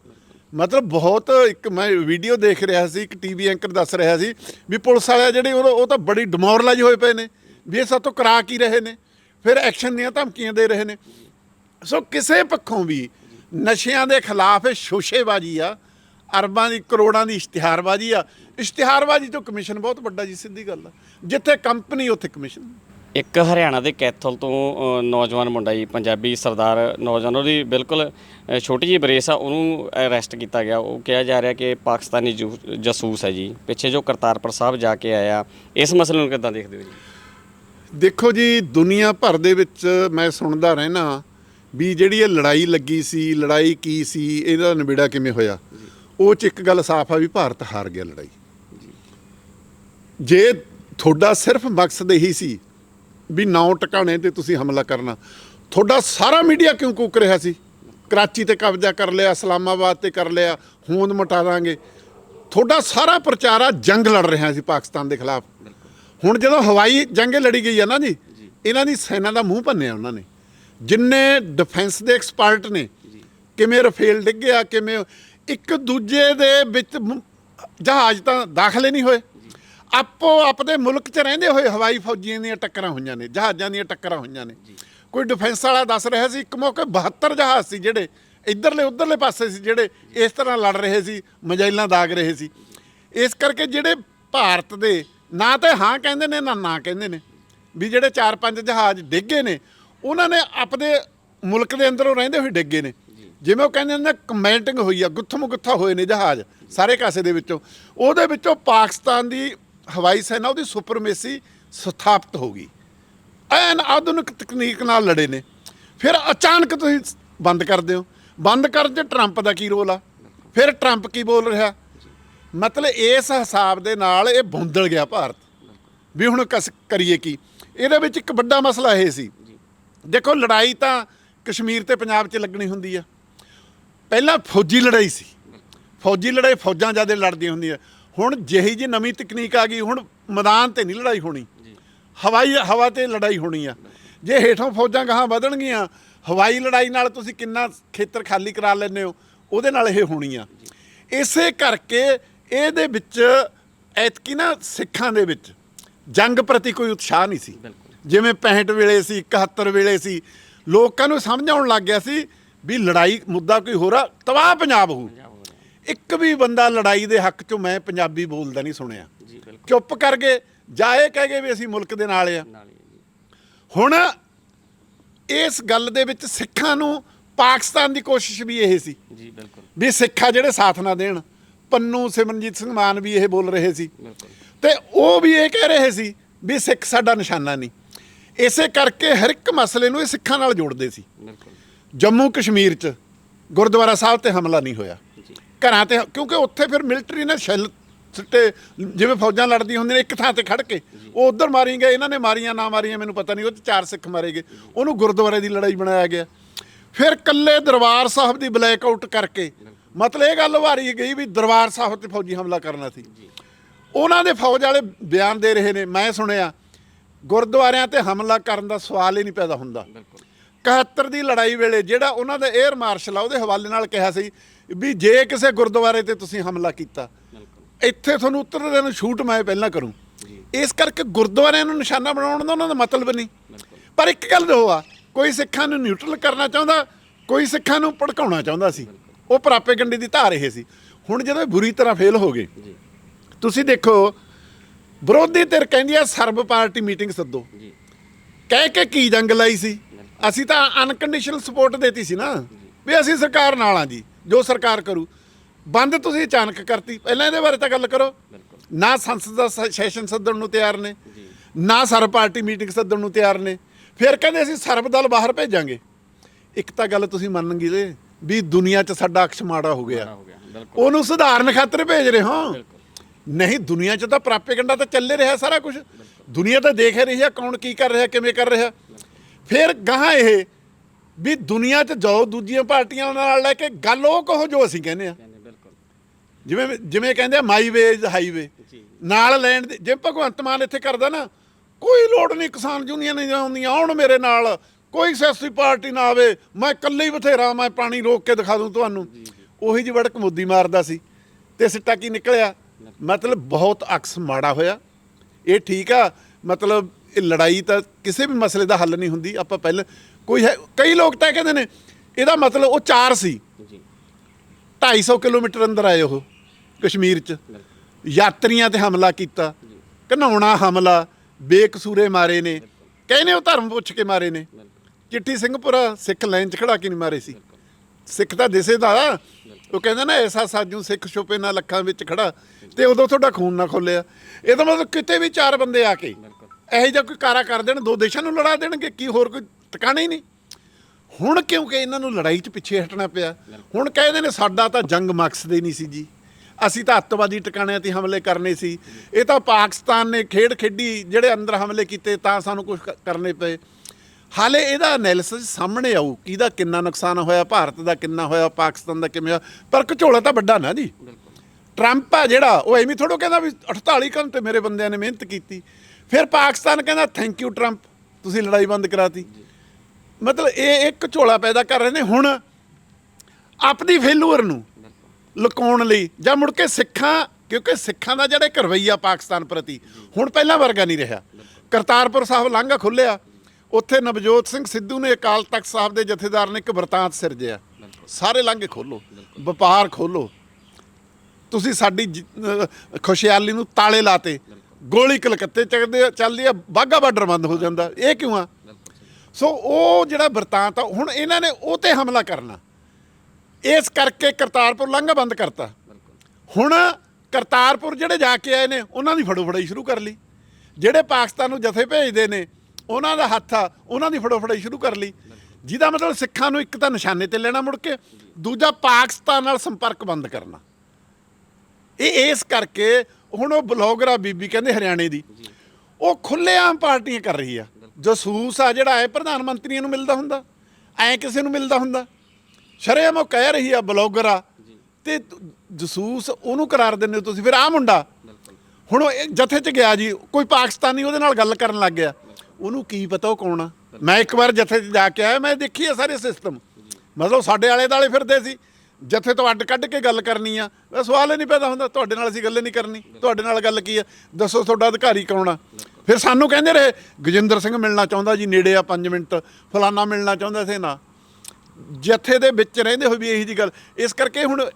ਮਤਲਬ ਬਹੁਤ ਇੱਕ ਮੈਂ ਵੀਡੀਓ ਦੇਖ ਰਿਹਾ ਸੀ, ਇੱਕ ਟੀਵੀ ਐਂਕਰ ਦੱਸ ਰਿਹਾ ਸੀ ਵੀ ਪੁਲਿਸ ਵਾਲੇ ਜਿਹੜੇ ਉਹ ਉਹ ਤਾਂ ਬੜੀ ਡਿਮੋਰਲਾਈਜ਼ ਹੋਏ ਪਏ ਨੇ, ਵੀ ਇਹ ਸਭ ਤੋਂ ਕਰਾ ਕੀ ਰਹੇ ਨੇ? ਫਿਰ ਐਕਸ਼ਨ ਦੀਆਂ ਧਮਕੀਆਂ ਦੇ ਰਹੇ ਨੇ। ਸੋ ਕਿਸੇ ਪੱਖੋਂ ਵੀ ਨਸ਼ਿਆਂ ਦੇ ਖਿਲਾਫ ਇਹ ਸ਼ੋਸ਼ੇਬਾਜ਼ੀ ਆ। ਅਰਬਾਂ ਦੀ ਕਰੋੜਾਂ ਦੀ ਇਸ਼ਤਿਹਾਰਬਾਜ਼ੀ ਆ। ਇਸ਼ਤਿਹਾਰਬਾਜ਼ੀ ਤੋਂ ਕਮਿਸ਼ਨ ਬਹੁਤ ਵੱਡਾ ਜੀ ਸਿੱਧੀ ਗੱਲ ਆ। ਜਿੱਥੇ ਕੰਪਨੀ ਉੱਥੇ ਕਮਿਸ਼ਨ। ਇੱਕ ਹਰਿਆਣਾ ਦੇ ਕੈਥਲ ਤੋਂ ਨੌਜਵਾਨ ਮੁੰਡਾ ਜੀ ਪੰਜਾਬੀ ਸਰਦਾਰ ਨੌਜਵਾਨ ਉਹਦੀ ਬਿਲਕੁਲ ਛੋਟੀ ਜਿਹੀ ਬਰੇਸ ਆ ਉਹਨੂੰ ਅਰੈਸਟ ਕੀਤਾ ਗਿਆ। ਉਹ ਕਿਹਾ ਜਾ ਰਿਹਾ ਕਿ ਪਾਕਿਸਤਾਨੀ ਜੂ- ਜਾਸੂਸ ਹੈ ਜੀ। ਪਿੱਛੇ ਜੋ ਕਰਤਾਰਪੁਰ ਸਾਹਿਬ ਜਾ ਕੇ ਆਇਆ ਇਸ ਮਸਲੇ ਨੂੰ ਕਿੱਦਾਂ ਦੇਖਦੇ ਹੋ ਜੀ? ਦੇਖੋ ਜੀ ਦੁਨੀਆ ਭਰ ਦੇ ਵਿੱਚ ਮੈਂ ਸੁਣਦਾ ਰਹਿਣਾ ਵੀ ਜਿਹੜੀ ਇਹ ਲੜਾਈ ਲੱਗੀ ਸੀ ਲੜਾਈ ਕੀ ਸੀ ਇਹਦਾ ਨਿਬੇੜਾ ਕਿਵੇਂ ਹੋਇਆ? ਉਹ ਚ ਇੱਕ ਗੱਲ ਸਾਫ਼ ਆ ਵੀ ਭਾਰਤ ਹਾਰ ਗਿਆ ਲੜਾਈ। ਜੇ ਤੁਹਾਡਾ ਸਿਰਫ ਮਕਸਦ ਇਹੀ ਸੀ ਵੀ ਨੌ ਟਿਕਾਣੇ ਤੇ ਤੁਸੀਂ ਹਮਲਾ ਕਰਨਾ, ਤੁਹਾਡਾ ਸਾਰਾ ਮੀਡੀਆ ਕਿਉਂ ਕੂਕ ਰਿਹਾ ਸੀ? ਕਰਾਚੀ ਤੇ ਕਬਜ਼ਾ ਕਰ ਲਿਆ, ਇਸਲਾਮਾਬਾਦ ਤੇ ਕਰ ਲਿਆ, ਹੋਂਦ ਮਟਾ ਦਾਂਗੇ। ਤੁਹਾਡਾ ਸਾਰਾ ਪ੍ਰਚਾਰ ਆ, ਜੰਗ ਲੜ ਰਿਹਾ ਸੀ ਪਾਕਿਸਤਾਨ ਦੇ ਖਿਲਾਫ। ਹੁਣ ਜਦੋਂ ਹਵਾਈ ਜੰਗ ਲੜੀ ਗਈ ਆ ਨਾ ਜੀ, ਇਹਨਾਂ ਦੀ ਸੈਨਾ ਦਾ ਮੂੰਹ ਭੰਨਿਆ ਉਹਨਾਂ ਨੇ। ਜਿੰਨੇ ਡਿਫੈਂਸ ਦੇ ਐਕਸਪਰਟ ਨੇ, ਕਿਵੇਂ ਰਫੇਲ ਡਿੱਗਿਆ ਕਿਵੇਂ ਇੱਕ ਦੂਜੇ ਦੇ ਵਿੱਚ ਮ- ਜਹਾਜ਼ ਤਾਂ ਦਾਖਲੇ ਨਹੀਂ ਹੋਏ। ਆਪੋ ਆਪਦੇ ਮੁਲਕ 'ਚ ਰਹਿੰਦੇ ਹੋਏ ਹਵਾਈ ਫੌਜੀਆਂ ਦੀਆਂ ਟੱਕਰਾਂ ਹੋਈਆਂ ਨੇ ਜਹਾਜ਼ਾਂ ਦੀਆਂ ਟੱਕਰਾਂ ਹੋਈਆਂ ਨੇ। ਕੋਈ ਡਿਫੈਂਸ ਵਾਲਾ ਦੱਸ ਰਿਹਾ ਸੀ ਇੱਕ ਮੌਕੇ 72 ਜਹਾਜ਼ ਸੀ ਜਿਹੜੇ ਇਧਰਲੇ ਉਧਰਲੇ ਪਾਸੇ ਸੀ ਜਿਹੜੇ ਇਸ ਤਰ੍ਹਾਂ ਲੜ ਰਹੇ ਸੀ ਮਜਾਇਲਾਂ ਦਾਗ ਰਹੇ ਸੀ। ਇਸ ਕਰਕੇ ਜਿਹੜੇ ਭਾਰਤ ਦੇ ਨਾ ਤੇ ਹਾਂ ਕਹਿੰਦੇ ਨੇ ਨਾ ਨਾ ਕਹਿੰਦੇ ਨੇ ਵੀ ਜਿਹੜੇ ਚਾਰ ਪੰਜ ਜਹਾਜ਼ ਡਿੱਗੇ ਨੇ ਉਹਨਾਂ ਨੇ ਆਪਦੇ ਮੁਲਕ ਦੇ ਅੰਦਰੋਂ ਰਹਿੰਦੇ ਹੋਏ ਡਿੱਗੇ ਨੇ। ਜਿਵੇਂ ਉਹ ਕਹਿੰਦੇ ਨੇ ਕਮੈਂਟਿੰਗ ਹੋਈ ਆ, ਗੁੱਥਮ ਗੁੱਥਾ ਹੋਏ ਨੇ ਜਹਾਜ਼, ਸਾਰੇ ਕਾਸੇ ਦੇ ਵਿੱਚੋਂ। ਉਹਦੇ ਵਿੱਚੋਂ ਪਾਕਿਸਤਾਨ ਦੀ ਹਵਾਈ ਸੈਨਾ, ਉਹਦੀ ਸੁਪਰਮੇਸੀ ਸਥਾਪਿਤ ਹੋ ਗਈ। ਐਨ ਆਧੁਨਿਕ ਤਕਨੀਕ ਨਾਲ ਲੜੇ ਨੇ। ਫਿਰ ਅਚਾਨਕ ਤੁਸੀਂ ਬੰਦ ਕਰਦੇ ਹੋ ਬੰਦ ਕਰਨ 'ਚ ਟਰੰਪ ਦਾ ਕੀ ਰੋਲ ਆ? ਫਿਰ ਟਰੰਪ ਕੀ ਬੋਲ ਰਿਹਾ? ਮਤਲਬ ਇਸ ਹਿਸਾਬ ਦੇ ਨਾਲ ਇਹ ਬੁੰਦਲ ਗਿਆ ਭਾਰਤ। ਵੀ ਹੁਣ ਕਸ ਕਰੀਏ ਕੀ? ਇਹਦੇ ਵਿੱਚ ਇੱਕ ਵੱਡਾ ਮਸਲਾ ਇਹ ਸੀ। ਦੇਖੋ, ਲੜਾਈ ਤਾਂ ਕਸ਼ਮੀਰ ਤੇ ਪੰਜਾਬ 'ਚ ਲੱਗਣੀ ਹੁੰਦੀ ਆ। ਪਹਿਲਾਂ ਫੌਜੀ ਲੜਾਈ ਸੀ। ਫੌਜੀ ਲੜਾਈ ਫੌਜਾਂ ਜ਼ਿਆਦਾ ਲੜਦੀਆਂ ਹੁੰਦੀਆਂ। ਹੁਣ ਜਿਹੀ ਜੀ ਨਵੀਂ ਤਕਨੀਕ ਆ ਗਈ ਹੁਣ ਮੈਦਾਨ ਤੇ ਨਹੀਂ ਲੜਾਈ ਹੋਣੀ। ਹਵਾਈ ਹਵਾ ਤੇ ਲੜਾਈ ਹੋਣੀ ਆ। ਜੇ ਹੇਠੋਂ ਫੌਜਾਂ ਗਾਹਾਂ ਵਧਣਗੀਆਂ ਹਵਾਈ ਲੜਾਈ ਨਾਲ ਤੁਸੀਂ ਕਿੰਨਾ ਖੇਤਰ ਖਾਲੀ ਕਰਾ ਲੈਂਦੇ ਹੋ ਉਹਦੇ ਨਾਲ ਇਹ ਹੋਣੀ ਆ। ਇਸੇ ਕਰਕੇ ਇਹਦੇ ਵਿੱਚ ਐਤਕੀ ਨਾ ਸਿੱਖਾਂ ਦੇ ਵਿੱਚ ਜੰਗ ਪ੍ਰਤੀ ਕੋਈ ਉਤਸ਼ਾਹ ਨਹੀਂ ਸੀ। ਜਿਵੇਂ 65 ਵੇਲੇ ਸੀ 71 ਵੇਲੇ ਸੀ। ਲੋਕਾਂ ਨੂੰ ਸਮਝ ਆਉਣ ਲੱਗ ਗਿਆ ਸੀ ਵੀ ਲੜਾਈ ਮੁੱਦਾ ਕੋਈ ਹੋਰ ਆ ਤਬਾਹ ਪੰਜਾਬ ਹੋਊ। ਇੱਕ ਵੀ ਬੰਦਾ ਲੜਾਈ ਦੇ ਹੱਕ 'ਚੋਂ ਮੈਂ ਪੰਜਾਬੀ ਬੋਲਦਾ ਨਹੀਂ ਸੁਣਿਆ। ਚੁੱਪ ਕਰ ਗਏ ਜਾਂ ਇਹ ਕਹਿ ਗਏ ਵੀ ਅਸੀਂ ਮੁਲਕ ਦੇ ਨਾਲ ਆ। ਹੀ ਹੈ ਹੁਣ ਇਸ ਗੱਲ ਦੇ ਵਿੱਚ ਸਿੱਖਾਂ ਨੂੰ ਪਾਕਿਸਤਾਨ ਦੀ ਕੋਸ਼ਿਸ਼ ਵੀ ਇਹ ਸੀ। ਜੀ ਬਿਲਕੁਲ। ਵੀ ਸਿੱਖਾ ਜਿਹੜੇ ਸਾਥ ਨਾ ਦੇਣ। ਪੰਨੂ ਸਿਮਰਨਜੀਤ ਸਿੰਘ ਮਾਨ ਵੀ ਇਹ ਬੋਲ ਰਹੇ ਸੀ। ਤੇ ਉਹ ਵੀ ਇਹ ਕਹਿ ਰਹੇ ਸੀ ਵੀ ਸਿੱਖ ਸਾਡਾ ਨਿਸ਼ਾਨਾ ਨਹੀਂ। ਇਸੇ ਕਰਕੇ ਹਰ ਇੱਕ ਮਸਲੇ ਨੂੰ ਇਹ ਸਿੱਖਾਂ ਨਾਲ ਜੋੜਦੇ ਸੀ। ਬਿਲਕੁਲ। ਜੰਮੂ ਕਸ਼ਮੀਰ 'ਚ ਗੁਰਦੁਆਰਾ ਸਾਹਿਬ ਤੇ ਹਮਲਾ ਨਹੀਂ ਹੋਇਆ। ਘਰਾਂ ਤੇ ਕਿਉਂਕਿ ਉੱਥੇ ਫਿਰ ਮਿਲਟਰੀ ਨੇ ਸ਼ੈਲ ਸਿੱਟੇ ਜਿਵੇਂ ਫੌਜਾਂ ਲੜਦੀਆਂ ਹੁੰਦੀਆਂ ਨੇ ਇੱਕ ਥਾਂ ਤੇ ਖੜ ਕੇ। ਉਹ ਉਧਰ ਮਾਰੀ ਗਏ ਇਹਨਾਂ ਨੇ ਮਾਰੀਆਂ ਨਾ ਮਾਰੀਆਂ ਮੈਨੂੰ ਪਤਾ ਨਹੀਂ ਉਹ 'ਚ ਚਾਰ ਸਿੱਖ ਮਾਰੇ ਗਏ। ਉਹਨੂੰ ਗੁਰਦੁਆਰੇ ਦੀ ਲੜਾਈ ਬਣਾਇਆ ਗਿਆ। ਫਿਰ ਕੱਲੇ ਦਰਬਾਰ ਸਾਹਿਬ ਦੀ ਬਲੈਕ ਆਊਟ ਕਰਕੇ। ਮਤਲਬ ਇਹ ਗੱਲ ਵਾਰੀ ਗਈ ਵੀ ਦਰਬਾਰ ਸਾਹਿਬ ਤੇ ਫੌਜੀ ਹਮਲਾ ਕਰਨਾ ਸੀ। ਉਹਨਾਂ ਦੇ ਫੌਜ ਵਾਲੇ ਬਿਆਨ ਦੇ ਰਹੇ ਨੇ ਮੈਂ ਸੁਣਿਆ ਗੁਰਦੁਆਰਿਆਂ ਤੇ ਹਮਲਾ ਕਰਨ ਦਾ ਸਵਾਲ ਹੀ ਨਹੀਂ ਪੈਦਾ ਹੁੰਦਾ। ਬਿਲਕੁਲ। 71 ਦੀ ਲੜਾਈ ਵੇਲੇ ਜਿਹੜਾ ਉਹਨਾਂ ਦਾ 에ਅਰ ਮਾਰਸ਼ਲ ਆ ਉਹਦੇ ਹਵਾਲੇ ਨਾਲ ਕਿਹਾ ਸੀ ਵੀ ਜੇ ਕਿਸੇ ਗੁਰਦੁਆਰੇ ਤੇ ਤੁਸੀਂ ਹਮਲਾ ਕੀਤਾ ਇੱਥੇ ਤੁਹਾਨੂੰ ਉਤਰਦੇ ਨੂੰ ਸ਼ੂਟ ਮੈਂ ਪਹਿਲਾਂ ਕਰੂੰ। ਇਸ ਕਰਕੇ ਗੁਰਦੁਆਰਿਆਂ ਨੂੰ ਨਿਸ਼ਾਨਾ ਬਣਾਉਣ ਦਾ ਉਹਨਾਂ ਦਾ ਮਤਲਬ ਨਹੀਂ। ਪਰ ਇੱਕ ਗੱਲ ਉਹ ਆ ਕੋਈ ਸਿੱਖਾਂ ਨੂੰ ਨਿਊਟਰਲ ਕਰਨਾ ਚਾਹੁੰਦਾ ਕੋਈ ਸਿੱਖਾਂ ਨੂੰ ਭੜਕਾਉਣਾ ਚਾਹੁੰਦਾ ਸੀ। ਉਹ ਪ੍ਰਾਪੇਗੰਡੇ ਦੀ ਧਾਰ ਇਹ ਸੀ। ਹੁਣ ਜਦੋਂ ਇਹ ਬੁਰੀ ਤਰ੍ਹਾਂ ਫੇਲ ਹੋ ਗਏ ਤੁਸੀਂ ਦੇਖੋ ਵਿਰੋਧੀ ਧਿਰ ਕਹਿੰਦੀ ਆ ਸਰਬ ਪਾਰਟੀ ਮੀਟਿੰਗ ਸੱਦੋ। ਜੀ। ਕਹਿ ਕੇ ਕੀ ਜੰਗ ਲਾਈ ਸੀ? ਅਸੀਂ ਤਾਂ ਅਨਕੰਡੀਸ਼ਨਲ ਸਪੋਰਟ ਦੇਤੀ ਸੀ ਨਾ। ਵੀ ਅਸੀਂ ਸਰਕਾਰ ਨਾਲ ਆ ਜੀ ਜੋ ਸਰਕਾਰ ਕਰੂ। ਬੰਦ ਤੁਸੀਂ ਅਚਾਨਕ ਕਰਤੀ। ਪਹਿਲਾਂ ਇਹਦੇ ਬਾਰੇ ਤਾਂ ਗੱਲ ਕਰੋ। ਨਾ ਸੰਸਦ ਦਾ ਸੈਸ਼ਨ ਸੱਦਣ ਨੂੰ ਤਿਆਰ ਨੇ। ਨਾ ਸਰਬ ਪਾਰਟੀ ਮੀਟਿੰਗ ਸੱਦਣ ਨੂੰ ਤਿਆਰ ਨੇ। ਫਿਰ ਕਹਿੰਦੇ ਅਸੀਂ ਸਰਬ ਦਲ ਬਾਹਰ ਭੇਜਾਂਗੇ। ਇੱਕ ਤਾਂ ਗੱਲ ਤੁਸੀਂ ਮੰਨ ਗਏ ਵੀ ਦੁਨੀਆ 'ਚ ਸਾਡਾ ਅਕਸ਼ ਮਾੜਾ ਹੋ ਗਿਆ। ਉਹਨੂੰ ਸੁਧਾਰਨ ਖਾਤਰ ਭੇਜ ਰਹੇ ਹੋ। ਨਹੀਂ ਦੁਨੀਆ 'ਚ ਤਾਂ ਪ੍ਰਾਪੇਗੰਡਾ ਤਾਂ ਚੱਲੇ ਰਿਹਾ ਸਾਰਾ ਕੁਝ ਦੁਨੀਆ ਤਾਂ ਦੇਖ ਰਹੀ ਹੈ ਕੌਣ ਕੀ ਕਰ ਰਿਹਾ ਕਿਵੇਂ ਕਰ ਰਿਹਾ। ਫਿਰ ਗਾਹਾਂ ਇਹ ਵੀ ਦੁਨੀਆ 'ਚ ਜਾਓ ਦੂਜੀਆਂ ਪਾਰਟੀਆਂ ਨਾਲ ਲੈ ਕੇ ਗੱਲ ਉਹ ਕਹੋ ਜੋ ਅਸੀਂ ਕਹਿੰਦੇ ਆ ਬਿਲਕੁਲ। ਜਿਵੇਂ ਜਿਵੇਂ ਕਹਿੰਦੇ ਆ ਮਾਈ ਵੇਜ ਹਾਈਵੇ ਜੀ। ਨਾਲ ਲੈਣ ਦੇ ਜੇ ਭਗਵੰਤ ਮਾਨ ਇੱਥੇ ਕਰਦਾ ਨਾ ਕੋਈ ਲੋੜ ਨਹੀਂ ਕਿਸਾਨ ਯੂਨੀਅਨ ਨਹੀਂ ਆਉਂਦੀਆਂ ਆਉਣ ਮੇਰੇ ਨਾਲ। ਕੋਈ ਸਿਆਸੀ ਪਾਰਟੀ ਨਾ ਆਵੇ ਮੈਂ ਇਕੱਲੇ ਹੀ ਬਥੇਰਾ ਮੈਂ ਪਾਣੀ ਰੋਕ ਕੇ ਦਿਖਾ ਦੂੰ ਤੁਹਾਨੂੰ। ਉਹੀ ਜਿਹੀ ਵੜਕ ਮੋਦੀ ਮਾਰਦਾ ਸੀ। ਤੇ ਸਿੱਟਾ ਕੀ ਨਿਕਲਿਆ? ਮਤਲਬ ਬਹੁਤ ਅਕਸ ਮਾੜਾ ਹੋਇਆ। ਇਹ ਠੀਕ ਆ ਮਤਲਬ ਇਹ ਲੜਾਈ ਤਾਂ ਕਿਸੇ ਵੀ ਮਸਲੇ ਦਾ ਹੱਲ ਨਹੀਂ ਹੁੰਦੀ ਆਪਾਂ ਪਹਿਲੇ ਕੋਈ ਹੈ ਕਈ ਲੋਕ ਤਾਂ ਕਹਿੰਦੇ ਨੇ ਇਹਦਾ ਮਤਲਬ ਉਹ ਚਾਰ ਸੀ। ਜੀ। 250 ਕਿਲੋਮੀਟਰ ਅੰਦਰ ਆਏ ਉਹ ਕਸ਼ਮੀਰ 'ਚ। ਯਾਤਰੀਆਂ ਤੇ ਹਮਲਾ ਕੀਤਾ। ਘਨਾਉਣਾ ਹਮਲਾ ਬੇਕਸੂਰੇ ਮਾਰੇ ਨੇ। ਕਹਿੰਦੇ ਉਹ ਧਰਮ ਪੁੱਛ ਕੇ ਮਾਰੇ ਨੇ। ਚਿੱਟੀ ਸਿੰਘਪੁਰਾ ਸਿੱਖ ਲਾਈਨ 'ਚ ਖੜਾ ਕੇ ਨਹੀਂ ਮਾਰੇ ਸੀ। ਸਿੱਖ ਤਾਂ ਦਿਸੇ ਦਾ ਉਹ ਕਹਿੰਦਾ ਨਾ ਐਸਾ ਸਾਜੂ ਸਿੱਖ ਛੁਪੇ ਨਾ ਲੱਖਾਂ ਵਿੱਚ ਖੜਾ। ਤੇ ਉਦੋਂ ਤੁਹਾਡਾ ਖੂਨ ਨਾ ਖੋਲਿਆ। ਇਹਦਾ ਮਤਲਬ ਕਿਤੇ ਵੀ ਚਾਰ ਬੰਦੇ ਆ ਕੇ ਇਹੋ ਜਿਹਾ ਕੋਈ ਕਾਰਾ ਕਰ ਦੇਣ ਦੋ ਦੇਸ਼ਾਂ ਨੂੰ ਲੜਾ ਦੇਣਗੇ ਕੀ ਹੋਰ ਕੋਈ ਟਿਕਾਣਾ ਹੀ ਨਹੀਂ। ਹੁਣ ਕਿਉਂਕਿ ਇਹਨਾਂ ਨੂੰ ਲੜਾਈ 'ਚ ਪਿੱਛੇ ਹਟਣਾ ਪਿਆ? ਹੁਣ ਕਹਿੰਦੇ ਨੇ ਸਾਡਾ ਤਾਂ ਜੰਗ ਮਕਸਦ ਹੀ ਨਹੀਂ ਸੀ ਜੀ। ਅਸੀਂ ਤਾਂ ਅੱਤਵਾਦੀ ਟਿਕਾਣਿਆਂ ਤੇ ਹਮਲੇ ਕਰਨੇ ਸੀ। ਇਹ ਤਾਂ ਪਾਕਿਸਤਾਨ ਨੇ ਖੇਡ ਖੇਡੀ ਜਿਹੜੇ ਅੰਦਰ ਹਮਲੇ ਕੀਤੇ ਤਾਂ ਸਾਨੂੰ ਕੁਝ ਕਰਨੇ ਪਏ। ਹਾਲੇ ਇਹਦਾ ਐਨਾਲਿਸਿਸ ਸਾਹਮਣੇ ਆਊ। ਕਿ ਇਹਦਾ ਕਿੰਨਾ ਨੁਕਸਾਨ ਹੋਇਆ ਭਾਰਤ ਦਾ ਕਿੰਨਾ ਹੋਇਆ ਪਾਕਿਸਤਾਨ ਦਾ ਕਿਵੇਂ ਹੋਇਆ? ਪਰ ਘਚੋਲਾ ਤਾਂ ਵੱਡਾ ਨਾ ਜੀ। ਟਰੰਪ ਆ ਜਿਹੜਾ ਉਹ ਐਵੇਂ ਥੋੜੋ ਕਹਿੰਦਾ ਵੀ 48 ਘੰਟੇ ਮੇਰੇ ਬੰਦਿਆਂ ਨੇ ਮਿਹਨਤ ਕੀਤੀ। ਫਿਰ ਪਾਕਿਸਤਾਨ ਕਹਿੰਦਾ ਥੈਂਕ ਯੂ ਟਰੰਪ ਤੁਸੀਂ ਲੜਾਈ ਬੰਦ ਕਰਾਤੀ। ਮਤਲਬ ਇਹ ਇੱਕ ਝੋਲਾ ਪੈਦਾ ਕਰ ਰਹੇ ਨੇ ਹੁਣ ਆਪਣੀ ਫੇਲੂਅਰ ਨੂੰ ਲੁਕਾਉਣ ਲਈ ਜਾਂ ਮੁੜ ਕੇ ਸਿੱਖਾਂ, ਕਿਉਂਕਿ ਸਿੱਖਾਂ ਦਾ ਜਿਹੜਾ ਇੱਕ ਰਵੱਈਆ ਪਾਕਿਸਤਾਨ ਪ੍ਰਤੀ, ਹੁਣ ਪਹਿਲਾਂ ਵਰਗਾ ਨਹੀਂ ਰਿਹਾ। ਕਰਤਾਰਪੁਰ ਸਾਹਿਬ ਲਾਂਘਾ ਖੁੱਲਿਆ ਉੱਥੇ ਨਵਜੋਤ ਸਿੰਘ ਸਿੱਧੂ ਨੇ ਅਕਾਲ ਤਖਤ ਸਾਹਿਬ ਦੇ ਜਥੇਦਾਰ ਨੇ ਇੱਕ ਵਰਤਾਂਤ ਸਿਰਜਿਆ ਸਾਰੇ ਲਾਂਘੇ ਖੋਲੋ ਵਪਾਰ ਖੋਲੋ ਤੁਸੀਂ ਸਾਡੀ ਖੁਸ਼ਹਾਲੀ ਨੂੰ ਤਾਲੇ ਲਾਤੇ। ਗੋਲੀ ਕਲਕੱਤੇ ਚੱਕਦੇ ਚੱਲਦੀ ਆ ਬਾਗਾ ਬਾਰਡਰ ਬੰਦ ਹੋ ਜਾਂਦਾ। ਇਹ ਕਿਉਂ ਆ? ਸੋ ਉਹ ਜਿਹੜਾ ਵਰਤਾਂਤ ਆ, ਹੁਣ ਇਹਨਾਂ ਨੇ ਉਹ ਤੇ ਹਮਲਾ ਕਰਨਾ। ਇਸ ਕਰਕੇ ਕਰਤਾਰਪੁਰ ਲਾਂਘਾ ਬੰਦ ਕਰਤਾ। ਹੁਣ ਕਰਤਾਰਪੁਰ ਜਿਹੜੇ ਜਾ ਕੇ ਆਏ ਨੇ, ਉਹਨਾਂ ਦੀ ਫੜੋਫੜਾਈ ਸ਼ੁਰੂ ਕਰ ਲਈ। ਜਿਹੜੇ ਪਾਕਿਸਤਾਨ ਨੂੰ ਜਥੇ ਭੇਜਦੇ ਨੇ, ਉਹਨਾਂ ਦਾ ਹੱਥ ਆ, ਉਹਨਾਂ ਦੀ ਫੜੋਫੜਾਈ ਸ਼ੁਰੂ ਕਰ ਲਈ। ਜਿਹਦਾ ਮਤਲਬ ਸਿੱਖਾਂ ਨੂੰ ਇੱਕ ਤਾਂ ਨਿਸ਼ਾਨੇ ਤੇ ਲੈਣਾ ਮੁੜ ਕੇ, ਦੂਜਾ ਪਾਕਿਸਤਾਨ ਨਾਲ ਸੰਪਰਕ ਬੰਦ ਕਰਨਾ। ਇਹ ਇਸ ਕਰਕੇ ਹੁਣ ਉਹ ਬਲੌਗਰ ਆ ਬੀਬੀ ਕਹਿੰਦੇ ਹਰਿਆਣੇ ਦੀ। ਉਹ ਖੁੱਲੇਆਮ ਪਾਰਟੀਆਂ ਕਰ ਰਹੀ ਆ। ਜਸੂਸ ਆ ਜਿਹੜਾ ਹੈ ਪ੍ਰਧਾਨ ਮੰਤਰੀਆਂ ਨੂੰ ਮਿਲਦਾ ਹੁੰਦਾ। ਐ ਕਿਸੇ ਨੂੰ ਮਿਲਦਾ ਹੁੰਦਾ। ਸ਼ਰੇਆਮ ਉਹ ਕਹਿ ਰਹੀ ਆ ਬਲੌਗਰ ਆ। ਤੇ ਜਸੂਸ ਉਹਨੂੰ ਕਰਾਰ ਦਿੰਦੇ ਹੋ ਤੁਸੀਂ। ਫਿਰ ਆ ਮੁੰਡਾ ਹੁਣ ਉਹ ਇਹ ਜਥੇ 'ਚ ਗਿਆ ਜੀ। ਕੋਈ ਪਾਕਿਸਤਾਨੀ ਉਹਦੇ ਨਾਲ ਗੱਲ ਕਰਨ ਲੱਗ ਗਿਆ। ਉਹਨੂੰ ਕੀ ਪਤਾ ਉਹ ਕੌਣ ਆ। ਮੈਂ ਇੱਕ ਵਾਰ ਜਥੇ 'ਚ ਜਾ ਕੇ ਆਇਆ। ਮੈਂ ਦੇਖੀ ਆ ਸਾਰੇ ਸਿਸਟਮ ਮਤਲਬ ਸਾਡੇ ਆਲੇ ਦਾਲੇ ਫਿਰਦੇ ਸੀ। ਜਥੇ ਤੋਂ ਅੱਡ ਕੱਢ ਕੇ ਗੱਲ ਕਰਨੀ ਆ, ਮੈਂ ਸਵਾਲ ਹੀ ਨਹੀਂ ਪੈਦਾ ਹੁੰਦਾ, ਤੁਹਾਡੇ ਨਾਲ ਅਸੀਂ ਗੱਲ ਨਹੀਂ ਕਰਨੀ, ਤੁਹਾਡੇ ਨਾਲ ਗੱਲ ਕੀ ਆ? ਦੱਸੋ ਤੁਹਾਡਾ ਅਧਿਕਾਰੀ ਕੌਣ ਆ? ਫਿਰ ਸਾਨੂੰ ਕਹਿੰਦੇ ਰਹੇ, ਗਜਿੰਦਰ ਸਿੰਘ ਮਿਲਣਾ ਚਾਹੁੰਦਾ ਜੀ, ਨੇੜੇ ਆ 5 ਮਿੰਟ, ਫਲਾਨਾ ਮਿਲਣਾ ਚਾਹੁੰਦਾ ਸੀ ਨਾ। ਜਥੇ ਦੇ ਵਿੱਚ ਰਹਿੰਦੇ ਹੋਏ ਵੀ ਇਹੀ ਜੀ ਗੱਲ। ਇਸ ਕਰਕੇ ਹੁਣ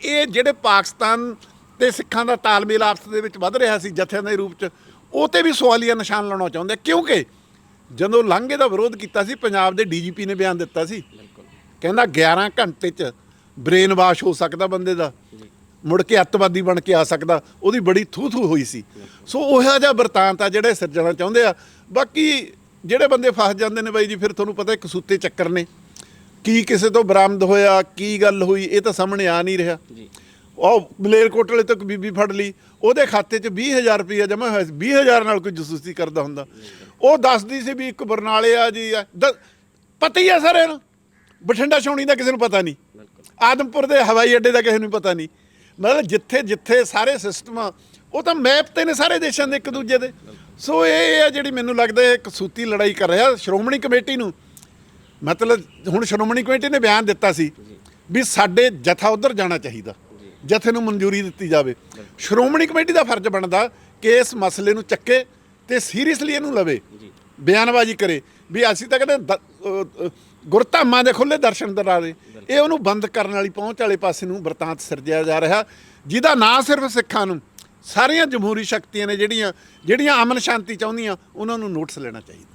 ਇਹ ਜਿਹੜੇ ਪਾਕਿਸਤਾਨ ਤੇ ਸਿੱਖਾਂ ਦਾ ਤਾਲਮੇਲ ਆਪਸ ਦੇ ਵਿੱਚ ਵੱਧ ਰਿਹਾ ਸੀ, ਜਥਿਆਂ ਦੇ ਰੂਪ ਚ, ਉਹ ਤੇ ਵੀ ਸਵਾਲੀਆ ਨਿਸ਼ਾਨ ਲਾਉਣਾ ਚਾਹੁੰਦੇ ਕਿਉਂਕਿ ਜਦੋਂ ਲਾਂਘੇ ਦਾ ਵਿਰੋਧ ਕੀਤਾ ਸੀ, ਪੰਜਾਬ ਦੇ ਡੀਜੀਪੀ ਨੇ ਬਿਆਨ ਦਿੱਤਾ ਸੀ, ਕਹਿੰਦਾ 11 ਘੰਟੇ ਚ ਬ੍ਰੇਨ ਵਾਸ਼ ਹੋ ਸਕਦਾ ਬੰਦੇ ਦਾ। ਮੁੜ ਕੇ ਅੱਤਵਾਦੀ ਬਣ ਕੇ ਆ ਸਕਦਾ। ਉਹਦੀ ਬੜੀ ਥੂ ਥੂ ਹੋਈ ਸੀ। ਸੋ ਉਹ ਜਿਹਾ ਵਰਤਾਂਤ ਆ ਜਿਹੜੇ ਸਿਰਜਣਾ ਚਾਹੁੰਦੇ ਆ। ਬਾਕੀ ਜਿਹੜੇ ਬੰਦੇ ਫਸ ਜਾਂਦੇ ਨੇ ਬਾਈ ਜੀ ਫਿਰ ਤੁਹਾਨੂੰ ਪਤਾ ਇੱਕ ਸੂਤੇ ਚੱਕਰ ਨੇ। ਕੀ ਕਿਸੇ ਤੋਂ ਬਰਾਮਦ ਹੋਇਆ ਕੀ ਗੱਲ ਹੋਈ ਇਹ ਤਾਂ ਸਾਹਮਣੇ ਆ ਨਹੀਂ ਰਿਹਾ। ਜੀ। ਉਹ ਮਲੇਰਕੋਟਲੇ ਤੋਂ ਇੱਕ ਬੀਬੀ ਫੜ ਲਈ। ਉਹਦੇ ਖਾਤੇ 'ਚ 20000 ਰੁਪਇਆ ਜਮ੍ਹਾਂ ਹੋਇਆ ਸੀ। 20000 ਨਾਲ ਕੋਈ ਜਸੂਸੀ ਕਰਦਾ ਹੁੰਦਾ। ਉਹ ਦੱਸਦੀ ਸੀ ਵੀ ਇੱਕ ਬਰਨਾਲੇ ਆ ਜੀ ਆ ਪਤਾ ਹੀ ਆ ਸਰ ਇਹਨੂੰ ਬਠਿੰਡਾ ਛਾਉਣੀ ਦਾ ਕਿਸੇ ਨੂੰ ਪਤਾ ਨਹੀਂ। ਆਦਮਪੁਰ ਦੇ ਹਵਾਈ ਅੱਡੇ ਦਾ ਕਿਸੇ ਨੂੰ ਪਤਾ ਨਹੀਂ। ਮਤਲਬ ਜਿੱਥੇ ਜਿੱਥੇ ਸਾਰੇ ਸਿਸਟਮ ਉਹ ਤਾਂ ਮੈਪ ਤੇ ਨੇ ਸਾਰੇ ਦੇਸ਼ਾਂ ਦੇ ਇੱਕ ਦੂਜੇ ਦੇ। ਸੋ ਇਹ ਆ ਜਿਹੜੀ ਮੈਨੂੰ ਲੱਗਦਾ ਹੈ ਇੱਕ ਲੜਾਈ ਕਰ ਰਿਹਾ ਸ਼੍ਰੋਮਣੀ ਕਮੇਟੀ ਨੂੰ। ਮਤਲਬ ਹੁਣ ਸ਼੍ਰੋਮਣੀ ਕਮੇਟੀ ਨੇ ਬਿਆਨ ਦਿੱਤਾ ਸੀ ਵੀ ਸਾਡੇ ਜਥਾ ਉਧਰ ਜਾਣਾ ਚਾਹੀਦਾ, ਜਥੇ ਨੂੰ ਮਨਜ਼ੂਰੀ ਦਿੱਤੀ ਜਾਵੇ। ਸ਼੍ਰੋਮਣੀ ਕਮੇਟੀ ਦਾ ਫਰਜ਼ ਬਣਦਾ ਕਿ ਇਸ ਮਸਲੇ ਨੂੰ ਚੱਕੇ ਤੇ ਸੀਰੀਅਸਲੀ ਇਹਨੂੰ ਲਵੇ, ਬਿਆਨਬਾਜ਼ੀ ਕਰੇ। ਵੀ ਅਸੀਂ ਤਾਂ ਕਹਿੰਦੇ ਗੁਰਧਾਮਾਂ ਦੇ ਖੁੱਲੇ ਦਰਸ਼ਨ ਦਰਾਰੇ ਇਹ ਉਹਨੂੰ ਬੰਦ ਕਰਨ ਵਾਲੀ ਪਹੁੰਚ ਵਾਲੇ ਪਾਸੇ ਨੂੰ ਵਰਤਾਂਤ ਸਿਰਜਿਆ ਜਾ ਰਿਹਾ। ਜਿਹਦਾ ਨਾ ਸਿਰਫ ਸਿੱਖਾਂ ਨੂੰ। ਸਾਰੀਆਂ ਜਮਹੂਰੀ ਸ਼ਕਤੀਆਂ ਨੇ ਜਿਹੜੀਆਂ ਜਿਹੜੀਆਂ ਅਮਨ ਸ਼ਾਂਤੀ ਚਾਹੁੰਦੀਆਂ, ਉਹਨਾਂ ਨੂੰ ਨੋਟਿਸ ਲੈਣਾ ਚਾਹੀਦਾ।